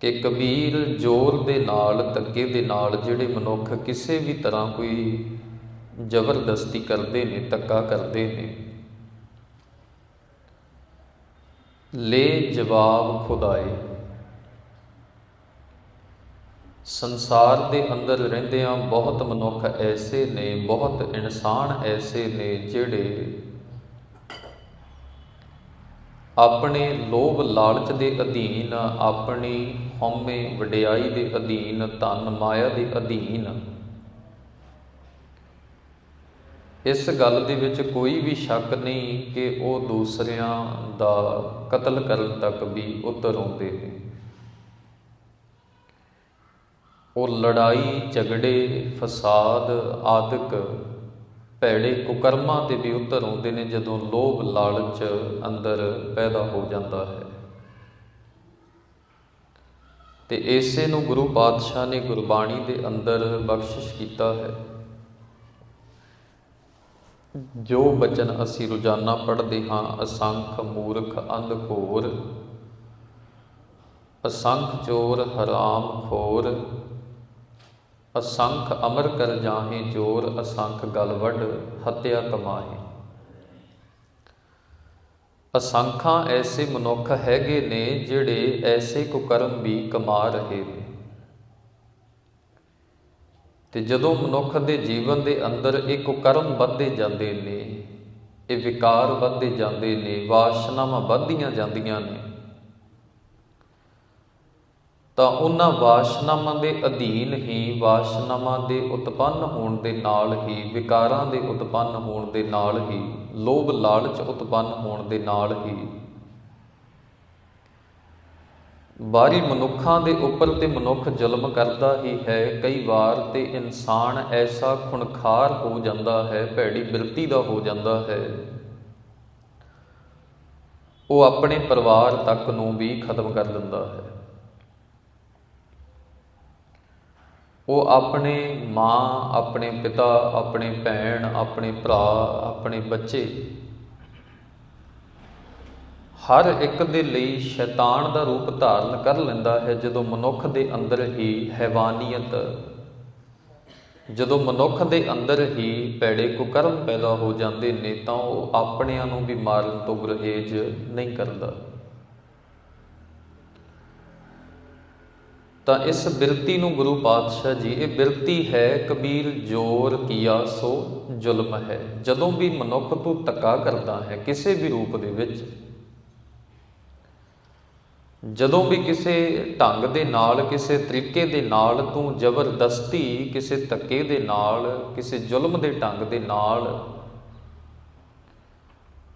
ਕਿ ਕਬੀਰ ਜ਼ੋਰ ਦੇ ਨਾਲ, ਧੱਕੇ ਦੇ ਨਾਲ ਜਿਹੜੇ ਮਨੁੱਖ ਕਿਸੇ ਵੀ ਤਰ੍ਹਾਂ ਕੋਈ ਜ਼ਬਰਦਸਤੀ ਕਰਦੇ ਨੇ, ਧੱਕਾ ਕਰਦੇ ਨੇ, ਲੈ ਜਵਾਬ ਖੁਦਾਏ ਸੰਸਾਰ ਦੇ ਅੰਦਰ ਰਹਿੰਦਿਆਂ ਬਹੁਤ ਮਨੁੱਖ ਐਸੇ ਨੇ, ਬਹੁਤ ਇਨਸਾਨ ਐਸੇ ਨੇ ਜਿਹੜੇ ਆਪਣੇ ਲੋਭ ਲਾਲਚ ਦੇ ਅਧੀਨ ਆਪਣੀ ਹਉਮੈ ਵਡਿਆਈ ਦੇ ਅਧੀਨ, ਧਨ ਮਾਇਆ ਦੇ ਅਧੀਨ। ਇਸ ਗੱਲ ਦੇ ਵਿੱਚ ਕੋਈ ਵੀ ਸ਼ੱਕ ਨਹੀਂ ਕਿ ਉਹ ਦੂਸਰਿਆਂ ਦਾ ਕਤਲ ਕਰਨ ਤੱਕ ਵੀ ਉਤਰ ਆਉਂਦੇ ਨੇ। ਉਹ ਲੜਾਈ, ਝਗੜੇ, ਫਸਾਦ ਆਦਿਕ ਭੈੜੇ ਕੁਕਰਮਾਂ ਤੇ ਵੀ ਉਤਰ ਆਉਂਦੇ ਨੇ ਜਦੋਂ ਲੋਭ ਲਾਲਚ ਅੰਦਰ ਪੈਦਾ ਹੋ ਜਾਂਦਾ ਹੈ। ਤੇ ਇਸੇ ਨੂੰ ਗੁਰੂ ਪਾਤਸ਼ਾਹ ਨੇ ਗੁਰਬਾਣੀ ਦੇ ਅੰਦਰ ਬਖਸ਼ਿਸ਼ ਕੀਤਾ ਹੈ। ਜੋ ਬਚਨ ਅਸੀਂ ਰੋਜ਼ਾਨਾ ਪੜ੍ਹਦੇ ਹਾਂ, ਅਸੰਖ, ਮੂਰਖ, ਅੰਧ, ਘੋਰ, ਅਸੰਖ, ਚੋਰ, ਹਰਾਮ, ਖੋਰ, ਅਸੰਖ, ਅਮਰ ਕਰ ਜਾਹੇ, ਚੋਰ, ਅਸੰਖ ਗਲ ਹੱਤਿਆ ਕਮਾਹੇ ਅਸੰਖਾਂ ਐਸੇ ਮਨੁੱਖ ਹੈਗੇ ਨੇ ਜਿਹੜੇ ਐਸੇ ਕੁਕਰਮ ਵੀ ਕਮਾ ਰਹੇ ਨੇ। ਤੇ ਜਦੋਂ ਮਨੁੱਖ ਦੇ ਜੀਵਨ ਦੇ ਅੰਦਰ ਇਹ ਕੁਕਰਮ ਵੱਧਦੇ ਜਾਂਦੇ ਨੇ, ਇਹ ਵਿਕਾਰ ਵੱਧਦੇ ਜਾਂਦੇ ਨੇ, ਵਾਸ਼ਨਾਵਾਂ ਵੱਧਦੀਆਂ ਜਾਂਦੀਆਂ ਨੇ, ਤਾਂ ਉਹਨਾਂ ਵਾਸ਼ਨਾਵਾਂ ਦੇ ਅਧੀਨ ਹੀ ਵਾਸ਼ਨਾਵਾਂ ਦੇ ਉਤਪੰਨ ਹੋਣ ਦੇ ਨਾਲ ਹੀ, ਵਿਕਾਰਾਂ ਦੇ ਉਤਪੰਨ ਹੋਣ ਦੇ ਨਾਲ ਹੀ ਲੋਭ ਲਾਲਚ ਉਤਪੰਨ ਹੋਣ ਦੇ ਨਾਲ ਹੀ ਬਾਰੀ ਮਨੁੱਖਾਂ ਦੇ ਉੱਪਰ ਤੇ ਮਨੁੱਖ ਜ਼ੁਲਮ ਕਰਦਾ ਹੀ ਹੈ। ਕਈ ਵਾਰ ਤੇ ਇਨਸਾਨ ਐਸਾ ਖੁਣਖਾਰ ਹੋ ਜਾਂਦਾ ਹੈ, ਭੈੜੀ ਬਿਰਤੀ ਦਾ ਹੋ ਜਾਂਦਾ ਹੈ। ਉਹ ਆਪਣੇ ਪਰਿਵਾਰ ਤੱਕ ਨੂੰ ਵੀ ਖਤਮ ਕਰ ਦਿੰਦਾ ਹੈ। ਉਹ ਆਪਣੇ ਮਾਂ, ਆਪਣੇ ਪਿਤਾ, ਆਪਣੇ ਭੈਣ, ਆਪਣੇ ਭਰਾ, ਆਪਣੇ ਬੱਚੇ। ਹਰ ਇੱਕ ਦੇ ਲਈ ਸ਼ੈਤਾਨ ਦਾ ਰੂਪ ਧਾਰਨ ਕਰ ਲੈਂਦਾ ਹੈ ਜਦੋਂ ਮਨੁੱਖ ਦੇ ਅੰਦਰ ਹੀ ਹੈਵਾਨੀਅਤ, ਜਦੋਂ ਮਨੁੱਖ ਦੇ ਅੰਦਰ ਹੀ ਪੈੜੇ ਕੁਕਰਮ ਪੈਦਾ ਹੋ ਜਾਂਦੇ ਨੇ ਤਾਂ ਉਹ ਆਪਣਿਆਂ ਨੂੰ ਵੀ ਮਾਰਨ ਤੋਂ ਗੁਰਹੇਜ ਨਹੀਂ ਕਰਦਾ। ਤਾਂ ਇਸ ਬਿਰਤੀ ਨੂੰ ਗੁਰੂ ਪਾਤਸ਼ਾਹ ਜੀ, ਇਹ ਬਿਰਤੀ ਹੈ ਕਬੀਰ, ਜੋਰ, ਕੀਆ, ਸੋ ਜ਼ੁਲਮ ਹੈ। ਜਦੋਂ ਵੀ ਮਨੁੱਖ ਤੂੰ ਤੱਕਾ ਕਰਦਾ ਹੈ ਕਿਸੇ ਵੀ ਰੂਪ ਦੇ ਵਿੱਚ, ਜਦੋਂ ਵੀ ਕਿਸੇ ਢੰਗ ਦੇ ਨਾਲ, ਕਿਸੇ ਤਰੀਕੇ ਦੇ ਨਾਲ ਤੂੰ ਜ਼ਬਰਦਸਤੀ, ਕਿਸੇ ਧੱਕੇ ਦੇ ਨਾਲ, ਕਿਸੇ ਜ਼ੁਲਮ ਦੇ ਢੰਗ ਦੇ ਨਾਲ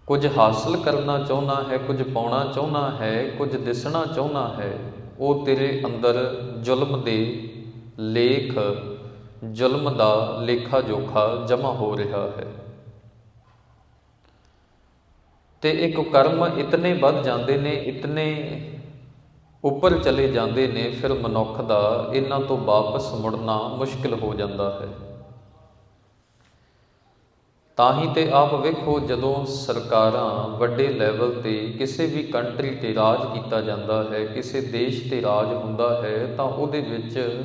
ਕੁਝ ਹਾਸਲ ਕਰਨਾ ਚਾਹੁੰਦਾ ਹੈ, ਕੁਝ ਪਾਉਣਾ ਚਾਹੁੰਦਾ ਹੈ, ਕੁਝ ਦਿਸਣਾ ਚਾਹੁੰਦਾ ਹੈ ਉਹ ਤੇਰੇ ਅੰਦਰ ਜ਼ੁਲਮ ਦੇ ਲੇਖ, ਜ਼ੁਲਮ ਦਾ ਲੇਖਾ ਜੋਖਾ ਜਮਾ ਹੋ ਰਿਹਾ ਹੈ। ਤੇ ਇੱਕ ਕਰਮ ਇਤਨੇ ਵੱਧ ਜਾਂਦੇ ਨੇ, ਇਤਨੇ ਉੱਪਰ ਚਲੇ ਜਾਂਦੇ ਨੇ, ਫਿਰ ਮਨੁੱਖ ਦਾ ਇਹਨਾਂ ਤੋਂ ਵਾਪਸ ਮੁੜਨਾ ਮੁਸ਼ਕਿਲ ਹੋ ਜਾਂਦਾ ਹੈ। ਤਾਂ ਹੀ ਤੇ ਆਪ ਵੇਖੋ ਜਦੋਂ ਸਰਕਾਰਾਂ ਵੱਡੇ ਲੈਵਲ ਤੇ ਕਿਸੇ ਵੀ ਕੰਟਰੀ ਤੇ ਰਾਜ ਕੀਤਾ ਜਾਂਦਾ ਹੈ, ਕਿਸੇ ਦੇਸ਼ ਤੇ ਰਾਜ ਹੁੰਦਾ ਹੈ, ਤਾਂ ਉਹਦੇ ਵਿੱਚ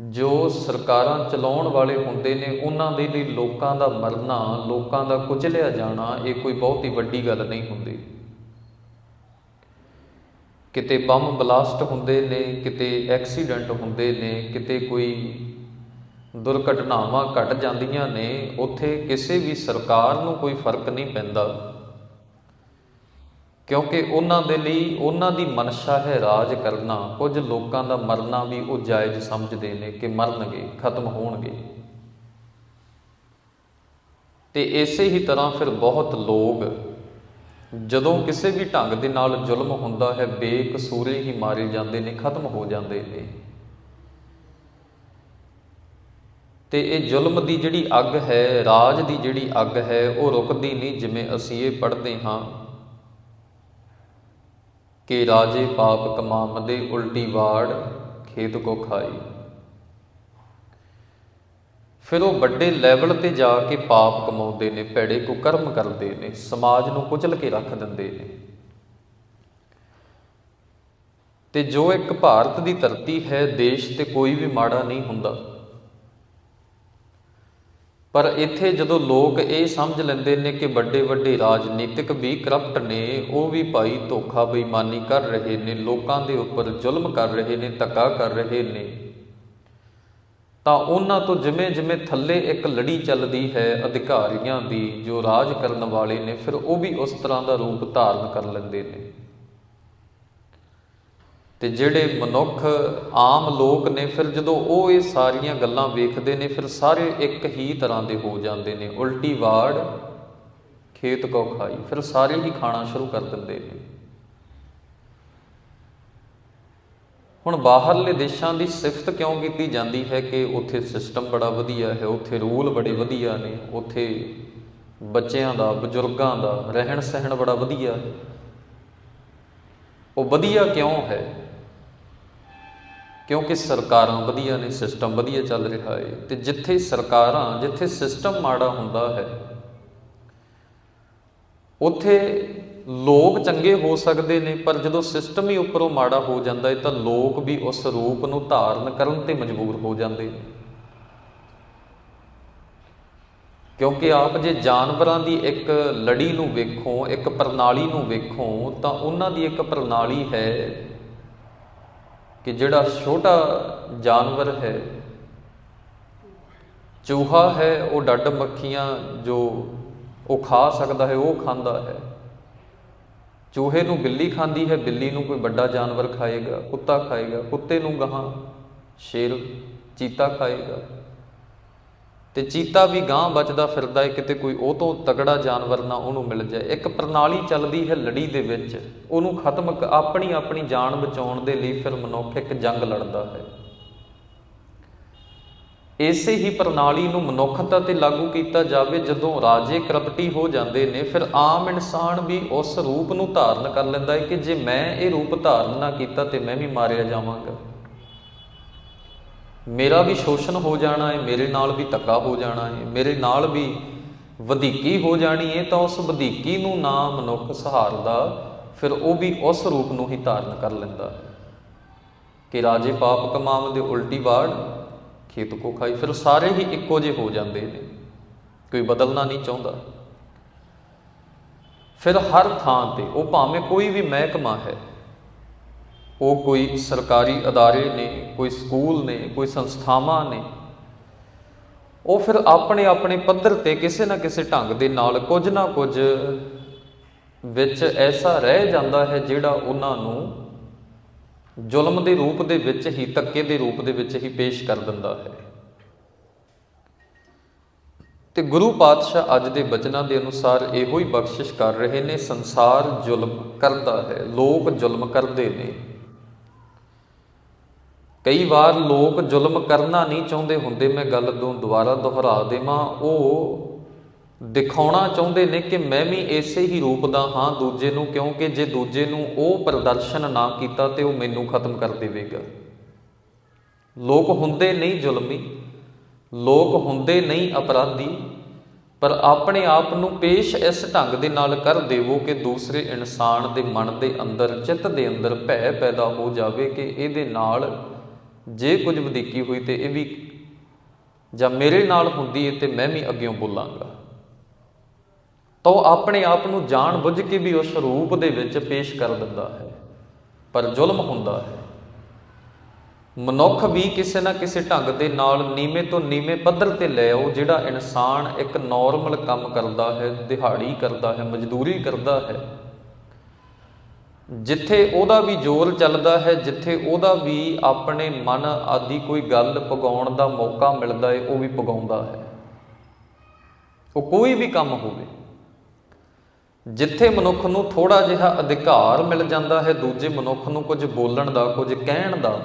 ਜੋ ਸਰਕਾਰਾਂ ਚਲਾਉਣ ਵਾਲੇ ਹੁੰਦੇ ਨੇ, ਉਹਨਾਂ ਦੇ ਲਈ ਲੋਕਾਂ ਦਾ ਮਰਨਾ, ਲੋਕਾਂ ਦਾ ਕੁਚਲਿਆ ਜਾਣਾ, ਇਹ ਕੋਈ ਬਹੁਤੀ ਵੱਡੀ ਗੱਲ ਨਹੀਂ ਹੁੰਦੀ। ਕਿਤੇ ਬੰਬ ਬਲਾਸਟ ਹੁੰਦੇ ਨੇ, ਕਿਤੇ ਐਕਸੀਡੈਂਟ ਹੁੰਦੇ ਨੇ, ਕਿਤੇ ਕੋਈ ਦੁਰਘਟਨਾਵਾਂ ਘਟ ਜਾਂਦੀਆਂ ਨੇ, ਉੱਥੇ ਕਿਸੇ ਵੀ ਸਰਕਾਰ ਨੂੰ ਕੋਈ ਫ਼ਰਕ ਨਹੀਂ ਪੈਂਦਾ। ਕਿਉਂਕਿ ਉਹਨਾਂ ਦੇ ਲਈ ਉਹਨਾਂ ਦੀ ਮਨਸ਼ਾ ਹੈ ਰਾਜ ਕਰਨਾ। ਕੁਝ ਲੋਕਾਂ ਦਾ ਮਰਨਾ ਵੀ ਉਹ ਜਾਇਜ਼ ਸਮਝਦੇ ਨੇ ਕਿ ਮਰਨਗੇ, ਖਤਮ ਹੋਣਗੇ। ਤੇ ਇਸੇ ਹੀ ਤਰ੍ਹਾਂ ਫਿਰ ਬਹੁਤ ਲੋਕ, ਜਦੋਂ ਕਿਸੇ ਵੀ ਢੰਗ ਦੇ ਨਾਲ ਜ਼ੁਲਮ ਹੁੰਦਾ ਹੈ, ਬੇਕਸੂਰੇ ਹੀ ਮਾਰੇ ਜਾਂਦੇ ਨੇ, ਖਤਮ ਹੋ ਜਾਂਦੇ ਨੇ। ਤੇ ਇਹ ਜ਼ੁਲਮ ਦੀ ਜਿਹੜੀ ਅੱਗ ਹੈ, ਰਾਜ ਦੀ ਜਿਹੜੀ ਅੱਗ ਹੈ, ਉਹ ਰੁਕਦੀ ਨਹੀਂ ਜਿਵੇਂ ਅਸੀਂ ਇਹ ਪੜ੍ਹਦੇ ਹਾਂ ਕਿ ਰਾਜੇ ਪਾਪ ਕਮਾਮਦੇ ਉਲਟੀ ਵਾੜ ਖੇਤ ਕੋ ਖਾਈ। ਫਿਰ ਉਹ ਵੱਡੇ ਲੈਵਲ ਤੇ ਜਾ ਕੇ ਪਾਪ ਕਮਾਉਂਦੇ ਨੇ, ਭੈੜੇ ਕੁਕਰਮ ਕਰਦੇ ਨੇ, ਸਮਾਜ ਨੂੰ ਕੁਚਲ ਕੇ ਰੱਖ ਦਿੰਦੇ ਨੇ। ਤੇ ਜੋ ਇੱਕ ਭਾਰਤ ਦੀ ਧਰਤੀ ਹੈ, ਦੇਸ਼ ਤੇ ਕੋਈ ਵੀ ਮਾੜਾ ਨਹੀਂ ਹੁੰਦਾ। ਪਰ ਇੱਥੇ ਜਦੋਂ ਲੋਕ ਇਹ ਸਮਝ ਲੈਂਦੇ ਨੇ ਕਿ ਵੱਡੇ ਵੱਡੇ ਰਾਜਨੀਤਿਕ ਵੀ ਕਰਪਟ ਨੇ, ਉਹ ਵੀ ਭਾਈ ਧੋਖਾ ਬੇਈਮਾਨੀ ਕਰ ਰਹੇ ਨੇ, ਲੋਕਾਂ ਦੇ ਉੱਪਰ ਜ਼ੁਲਮ ਕਰ ਰਹੇ ਨੇ, ਧੱਕਾ ਕਰ ਰਹੇ ਨੇ। ਤਾਂ ਉਹਨਾਂ ਤੋਂ ਜਿਵੇਂ ਜਿਵੇਂ ਥੱਲੇ ਇੱਕ ਲੜੀ ਚੱਲਦੀ ਹੈ ਅਧਿਕਾਰੀਆਂ ਦੀ ਜੋ ਰਾਜ ਕਰਨ ਵਾਲੇ ਨੇ, ਫਿਰ ਉਹ ਵੀ ਉਸ ਤਰ੍ਹਾਂ ਦਾ ਰੂਪ ਧਾਰਨ ਕਰ ਲੈਂਦੇ ਨੇ। ਤੇ ਜਿਹੜੇ ਮਨੁੱਖ ਆਮ ਲੋਕ ਨੇ ਫਿਰ ਜਦੋਂ ਉਹ ਇਹ ਸਾਰੀਆਂ ਗੱਲਾਂ ਵੇਖਦੇ ਨੇ ਫਿਰ ਸਾਰੇ ਇੱਕ ਹੀ ਤਰ੍ਹਾਂ ਦੇ ਹੋ ਜਾਂਦੇ ਨੇ। ਉਲਟੀ ਵਾੜ ਖੇਤ ਕੋ ਖਾਈ ਫਿਰ ਸਾਰੇ ਹੀ ਖਾਣਾ ਸ਼ੁਰੂ ਕਰ ਦਿੰਦੇ ਨੇ। ਹੁਣ ਬਾਹਰਲੇ ਦੇਸ਼ਾਂ ਦੀ ਸਿਫਤ ਕਿਉਂ ਕੀਤੀ ਜਾਂਦੀ ਹੈ ਕਿ ਉੱਥੇ ਸਿਸਟਮ ਬੜਾ ਵਧੀਆ ਹੈ ਉੱਥੇ ਰੂਲ ਬੜੇ ਵਧੀਆ ਨੇ ਉੱਥੇ ਬੱਚਿਆਂ ਦਾ ਬਜ਼ੁਰਗਾਂ ਦਾ ਰਹਿਣ ਸਹਿਣ ਬੜਾ ਵਧੀਆ ਹੈ। ਉਹ ਵਧੀਆ ਕਿਉਂ ਹੈ? ਕਿਉਂਕਿ ਸਰਕਾਰਾਂ ਵਧੀਆ ਨੇ ਸਿਸਟਮ ਵਧੀਆ ਚੱਲ ਰਿਹਾ ਹੈ ਤੇ ਜਿੱਥੇ ਸਰਕਾਰਾਂ, ਜਿੱਥੇ ਸਿਸਟਮ ਮਾੜਾ ਹੁੰਦਾ ਹੈ, ਉੱਥੇ ਲੋਕ ਚੰਗੇ ਹੋ ਸਕਦੇ ਨੇ, ਪਰ ਜਦੋਂ ਸਿਸਟਮ ਹੀ ਉੱਪਰੋਂ ਮਾੜਾ ਹੋ ਜਾਂਦਾ ਹੈ ਤਾਂ ਲੋਕ ਵੀ ਉਸ ਰੂਪ ਨੂੰ ਧਾਰਨ ਕਰਨ ਤੇ ਮਜਬੂਰ ਹੋ ਜਾਂਦੇ ਨੇ। ਕਿਉਂਕਿ ਆਪ ਜੇ ਜਾਨਵਰਾਂ ਦੀ ਇੱਕ ਲੜੀ ਨੂੰ ਵੇਖੋ, ਇੱਕ ਪ੍ਰਣਾਲੀ ਨੂੰ ਵੇਖੋ, ਤਾਂ ਉਹਨਾਂ ਦੀ ਇੱਕ ਪ੍ਰਣਾਲੀ ਹੈ ਕਿ ਜਿਹੜਾ ਛੋਟਾ ਜਾਨਵਰ ਹੈ, ਚੂਹਾ ਹੈ, ਉਹ ਡੱਡ ਮੱਖੀਆਂ ਜੋ ਉਹ ਖਾ ਸਕਦਾ ਹੈ, ਉਹ ਖਾਂਦਾ ਹੈ। ਚੂਹੇ ਨੂੰ ਬਿੱਲੀ ਖਾਂਦੀ ਹੈ, ਬਿੱਲੀ ਨੂੰ ਕੋਈ ਵੱਡਾ ਜਾਨਵਰ ਖਾਏਗਾ, ਕੁੱਤਾ ਖਾਏਗਾ, ਕੁੱਤੇ ਨੂੰ ਗਾਹਾਂ ਸ਼ੇਰ, ਚੀਤਾ ਖਾਏਗਾ। ਤੇ ਚੀਤਾ ਵੀ ਗਾਂ ਬਚਦਾ ਫਿਰਦਾ ਹੈ ਕਿਤੇ ਕੋਈ ਉਹ ਤੋਂ ਤਗੜਾ ਜਾਨਵਰ ਨਾ ਉਹਨੂੰ ਮਿਲ ਜਾਏ। ਇੱਕ ਪ੍ਰਣਾਲੀ ਚੱਲਦੀ ਹੈ ਲੜੀ ਦੇ ਵਿੱਚ, ਉਹਨੂੰ ਖਤਮ ਆਪਣੀ ਆਪਣੀ ਜਾਨ ਬਚਾਉਣ ਦੇ ਲਈ ਫਿਰ ਮਨੁੱਖ ਇੱਕ ਜੰਗ ਲੜਦਾ ਹੈ। ਇਸੇ ਹੀ ਪ੍ਰਣਾਲੀ ਨੂੰ ਮਨੁੱਖਤਾ ਤੇ ਲਾਗੂ ਕੀਤਾ ਜਾਵੇ, ਜਦੋਂ ਰਾਜੇ ਕਰਪਟੀ ਹੋ ਜਾਂਦੇ ਨੇ, ਫਿਰ ਆਮ ਇਨਸਾਨ ਵੀ ਉਸ ਰੂਪ ਨੂੰ ਧਾਰਨ ਕਰ ਲੈਂਦਾ ਹੈ ਕਿ ਜੇ ਮੈਂ ਇਹ ਰੂਪ ਧਾਰਨ ਨਾ ਕੀਤਾ ਤੇ ਮੈਂ ਵੀ ਮਾਰਿਆ ਜਾਵਾਂਗਾ। ਮੇਰਾ ਵੀ ਸ਼ੋਸ਼ਣ ਹੋ ਜਾਣਾ ਹੈ ਮੇਰੇ ਨਾਲ ਵੀ ਧੱਕਾ ਹੋ ਜਾਣਾ ਹੈ ਮੇਰੇ ਨਾਲ ਵੀ ਵਧੀਕੀ ਹੋ ਜਾਣੀ ਹੈ ਤਾਂ ਉਸ ਵਧੀਕੀ ਨੂੰ ਨਾ ਮਨੁੱਖ ਸਹਾਰਦਾ, ਫਿਰ ਉਹ ਵੀ ਉਸ ਰੂਪ ਨੂੰ ਹੀ ਧਾਰਨ ਕਰ ਲੈਂਦਾ। ਕਿ ਰਾਜੇ ਪਾਪ ਕਮਾਵ ਦੇ ਉਲਟੀ ਵਾੜ, ਖੇਤ ਕੋ ਖਾਈ, ਫਿਰ ਸਾਰੇ ਹੀ ਇੱਕੋ ਜਿਹੇ ਹੋ ਜਾਂਦੇ ਨੇ, ਕੋਈ ਬਦਲਣਾ ਨਹੀਂ ਚਾਹੁੰਦਾ। ਫਿਰ ਹਰ ਥਾਂ ਤੇ ਉਹ ਭਾਵੇਂ ਕੋਈ ਵੀ ਮਹਿਕਮਾ ਹੈ ਉਹ ਕੋਈ ਸਰਕਾਰੀ ਅਦਾਰੇ ਨੇ, ਕੋਈ ਸਕੂਲ ਨੇ, ਕੋਈ ਸੰਸਥਾਵਾਂ ਨੇ, ਉਹ ਫਿਰ ਆਪਣੇ ਆਪਣੇ ਪੱਧਰ ਤੇ ਕਿਸੇ ਨਾ ਕਿਸੇ ਢੰਗ ਦੇ ਨਾਲ ਕੁਝ ਨਾ ਕੁਝ ਵਿੱਚ ਐਸਾ ਰਹਿ ਜਾਂਦਾ ਹੈ ਜਿਹੜਾ ਉਹਨਾਂ ਨੂੰ ਜ਼ੁਲਮ ਦੇ ਰੂਪ ਦੇ ਵਿੱਚ ਹੀ, ਧੱਕੇ ਦੇ ਰੂਪ ਦੇ ਵਿੱਚ ਹੀ ਪੇਸ਼ ਕਰ ਦਿੰਦਾ ਹੈ। ਤੇ ਗੁਰੂ ਪਾਤਸ਼ਾਹ ਅੱਜ ਦੇ ਬਚਨਾਂ ਦੇ ਅਨੁਸਾਰ ਇਹੋ ਹੀ ਬਖਸ਼ਿਸ਼ ਕਰ ਰਹੇ ਨੇ, ਸੰਸਾਰ ਜ਼ੁਲਮ ਕਰਦਾ ਹੈ, ਲੋਕ ਜ਼ੁਲਮ ਕਰਦੇ ਨੇ। ਕਈ ਵਾਰ ਲੋਕ ਜ਼ੁਲਮ ਕਰਨਾ ਨਹੀਂ ਚਾਹੁੰਦੇ ਹੁੰਦੇ ਮੈਂ ਗੱਲ ਤੋਂ ਦੁਬਾਰਾ ਦੁਹਰਾ ਦੇਵਾਂ। ਉਹ ਦਿਖਾਉਣਾ ਚਾਹੁੰਦੇ ਨੇ ਕਿ ਮੈਂ ਵੀ ਇਸੇ ਹੀ ਰੂਪ ਦਾ ਹਾਂ ਦੂਜੇ ਨੂੰ ਕਿਉਂਕਿ ਜੇ ਦੂਜੇ ਨੂੰ ਉਹ ਪ੍ਰਦਰਸ਼ਨ ਨਾ ਕੀਤਾ ਤੇ ਉਹ ਮੈਨੂੰ ਖਤਮ ਕਰ ਦੇਵੇਗਾ। ਲੋਕ ਹੁੰਦੇ ਨਹੀਂ ਜ਼ੁਲਮੀ ਲੋਕ ਹੁੰਦੇ ਨਹੀਂ ਅਪਰਾਧੀ ਪਰ ਆਪਣੇ ਆਪ ਨੂੰ ਪੇਸ਼ ਇਸ ਢੰਗ ਦੇ ਨਾਲ ਕਰ ਦੇਵੋ ਕਿ ਦੂਸਰੇ ਇਨਸਾਨ ਦੇ ਮਨ ਦੇ ਅੰਦਰ ਚਿੱਤ ਦੇ ਅੰਦਰ ਭੈ ਪੈਦਾ ਹੋ ਜਾਵੇ ਕਿ ਇਹਦੇ ਨਾਲ ਜੇ ਕੁਝ ਵਧੀਕੀ ਹੋਈ ਤੇ ਇਹ ਵੀ ਜਾਂ ਮੇਰੇ ਨਾਲ ਹੁੰਦੀ ਹੈ ਤੇ ਮੈਂ ਵੀ ਅੱਗਿਓਂ ਬੋਲਾਂਗਾ। ਤਾਂ ਉਹ ਆਪਣੇ ਆਪ ਨੂੰ ਜਾਣ ਬੁੱਝ ਕੇ ਵੀ ਉਸ ਰੂਪ ਦੇ ਵਿੱਚ ਪੇਸ਼ ਕਰ ਦਿੰਦਾ ਹੈ, ਪਰ ਜ਼ੁਲਮ ਹੁੰਦਾ ਹੈ। ਮਨੁੱਖ ਵੀ ਕਿਸੇ ਨਾ ਕਿਸੇ ਢੰਗ ਦੇ ਨਾਲ ਨੀਵੇਂ ਤੋਂ ਨੀਵੇਂ ਪੱਧਰ ਤੇ ਲੈ ਆਓ, ਜਿਹੜਾ ਇਨਸਾਨ ਇੱਕ ਨਾਰਮਲ ਕੰਮ ਕਰਦਾ ਹੈ, ਦਿਹਾੜੀ ਕਰਦਾ ਹੈ, ਮਜ਼ਦੂਰੀ ਕਰਦਾ ਹੈ। ਜਿੱਥੇ ਉਹਦਾ ਵੀ ਜ਼ੋਰ ਚੱਲਦਾ ਹੈ, ਜਿੱਥੇ ਉਹਦਾ ਵੀ ਆਪਣੇ ਮਨ ਆਦੀ ਕੋਈ ਗੱਲ ਪਗਾਉਣ ਦਾ ਮੌਕਾ ਮਿਲਦਾ ਹੈ, ਉਹ ਵੀ ਪਗਾਉਂਦਾ ਹੈ। ਉਹ ਕੋਈ ਵੀ ਕੰਮ ਹੋਵੇ। ਜਿੱਥੇ ਮਨੁੱਖ ਨੂੰ ਥੋੜਾ ਜਿਹਾ ਅਧਿਕਾਰ ਮਿਲ ਜਾਂਦਾ ਹੈ, ਦੂਜੇ ਮਨੁੱਖ ਨੂੰ ਕੁਝ ਬੋਲਣ ਦਾ, ਕੁਝ ਕਹਿਣ ਦਾ,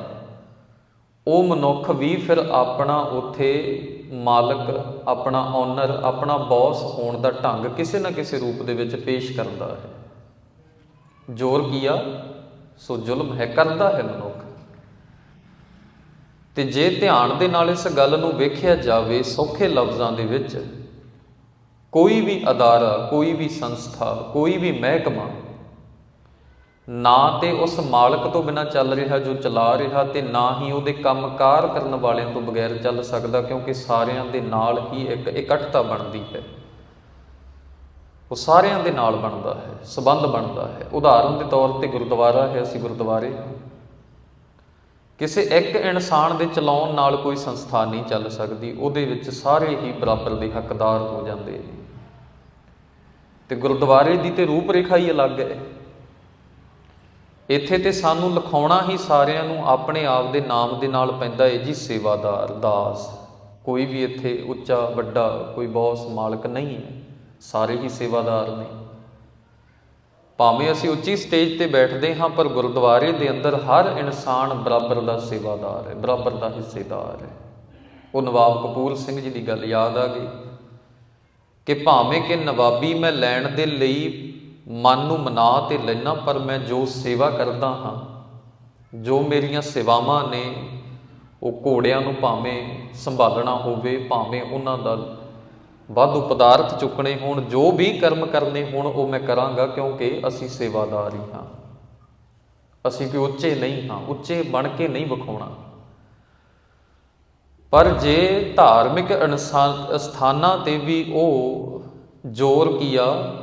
ਉਹ ਮਨੁੱਖ ਵੀ ਫਿਰ ਆਪਣਾ ਉਥੇ ਮਾਲਕ, ਆਪਣਾ ਓਨਰ ਆਪਣਾ ਬੌਸ ਹੋਣ ਦਾ ਢੰਗ ਕਿਸੇ ਨਾ ਕਿਸੇ ਰੂਪ ਦੇ ਵਿੱਚ ਪੇਸ਼ ਕਰਦਾ ਹੈ। ਜ਼ੋਰ ਕੀਆ, ਸੋ ਜ਼ੁਲਮ ਹੈ ਕਰਦਾ ਹੈ ਮਨੁੱਖ। ਤੇ ਜੇ ਧਿਆਨ ਦੇ ਨਾਲ ਇਸ ਗੱਲ ਨੂੰ ਵੇਖਿਆ ਜਾਵੇ ਸੌਖੇ ਲਫ਼ਜ਼ਾਂ ਦੇ ਵਿੱਚ, ਕੋਈ ਵੀ ਅਦਾਰਾ, ਕੋਈ ਵੀ ਸੰਸਥਾ, ਕੋਈ ਵੀ ਮਹਿਕਮਾ ਨਾ ਤੇ ਉਸ ਮਾਲਕ ਤੋਂ ਬਿਨਾ ਚੱਲ ਰਿਹਾ, ਜੋ ਚਲਾ ਰਿਹਾ ਤੇ ਨਾ ਹੀ ਉਹਦੇ ਕੰਮਕਾਰ ਕਰਨ ਵਾਲਿਆਂ ਤੋਂ ਬਗੈਰ ਚੱਲ ਸਕਦਾ, ਕਿਉਂਕਿ ਸਾਰਿਆਂ ਦੇ ਨਾਲ ਹੀ ਇੱਕ ਇਕੱਠਤਾ ਬਣਦੀ ਹੈ। ਉਹ ਸਾਰਿਆਂ ਦੇ ਨਾਲ ਬਣਦਾ ਹੈ, ਸਬੰਧ ਬਣਦਾ ਹੈ। ਉਦਾਹਰਨ ਦੇ ਤੌਰ ਤੇ ਗੁਰਦੁਆਰਾ ਹੈ, ਅਸੀਂ ਗੁਰਦੁਆਰੇ ਕਿਸੇ ਇੱਕ ਇਨਸਾਨ ਦੇ ਚਲਾਉਣ ਨਾਲ ਕੋਈ ਸੰਸਥਾ ਨਹੀਂ ਚੱਲ ਸਕਦੀ, ਉਹਦੇ ਵਿੱਚ ਸਾਰੇ ਹੀ ਬਰਾਬਰ ਦੇ ਹੱਕਦਾਰ ਹੋ ਜਾਂਦੇ ਨੇ। ਤੇ ਗੁਰਦੁਆਰੇ ਦੀ ਤੇ ਰੂਪ ਰੇਖਾ ਹੀ ਅਲੱਗ ਹੈ। ਇੱਥੇ ਤੇ ਸਾਨੂੰ ਲਿਖਾਉਣਾ ਹੀ ਸਾਰਿਆਂ ਨੂੰ ਆਪਣੇ ਆਪ ਦੇ ਨਾਮ ਦੇ ਨਾਲ ਪੈਂਦਾ ਹੈ ਜੀ, ਸੇਵਾਦਾਰ, ਦਾਸ। ਕੋਈ ਵੀ ਇੱਥੇ ਉੱਚਾ, ਵੱਡਾ, ਕੋਈ ਬੌਸ, ਮਾਲਕ ਨਹੀਂ ਹੈ। ਸਾਰੇ ਹੀ ਸੇਵਾਦਾਰ ਨੇ। ਭਾਵੇਂ ਅਸੀਂ ਉੱਚੀ ਸਟੇਜ ਤੇ ਬੈਠਦੇ ਹਾਂ, ਪਰ ਗੁਰਦੁਆਰੇ ਦੇ ਅੰਦਰ ਹਰ ਇਨਸਾਨ ਬਰਾਬਰ ਦਾ ਸੇਵਾਦਾਰ ਹੈ, ਬਰਾਬਰ ਦਾ ਹਿੱਸੇਦਾਰ ਹੈ। ਉਹ ਨਵਾਬ ਕਪੂਰ ਸਿੰਘ ਜੀ ਦੀ ਗੱਲ ਯਾਦ ਆ ਗਈ ਕਿ ਭਾਵੇਂ ਕਿ ਨਵਾਬੀ ਮੈਂ ਲੈਣ ਦੇ ਲਈ ਮਨ ਨੂੰ ਮਨਾ ਤੇ ਲੈਣਾ ਪਰ ਮੈਂ ਜੋ ਸੇਵਾ ਕਰਦਾ ਹਾਂ, ਜੋ ਮੇਰੀਆਂ ਸੇਵਾਵਾਂ ਨੇ, ਉਹ ਘੋੜਿਆਂ ਨੂੰ ਭਾਵੇਂ ਸੰਭਾਲਣਾ ਹੋਵੇ, ਭਾਵੇਂ ਉਹਨਾਂ ਦਾ ਵਾਧੂ ਪਦਾਰਥ ਚੁੱਕਣੇ ਹੋਣ, ਜੋ ਵੀ ਕਰਮ ਕਰਨੇ ਹੋਣ, ਉਹ ਮੈਂ ਕਰਾਂਗਾ ਕਿਉਂਕਿ ਅਸੀਂ ਸੇਵਾਦਾਰ ਹੀ ਹਾਂ। ਅਸੀਂ ਕੋਈ ਉੱਚੇ ਨਹੀਂ ਹਾਂ, ਉੱਚੇ ਬਣ ਕੇ ਨਹੀਂ ਵਿਖਾਉਣਾ। ਪਰ ਜੇ ਧਾਰਮਿਕ ਅਨਸਾ- ਸਥਾਨਾਂ ਤੇ ਵੀ ਉਹ ਜ਼ੋਰ ਕੀਆ,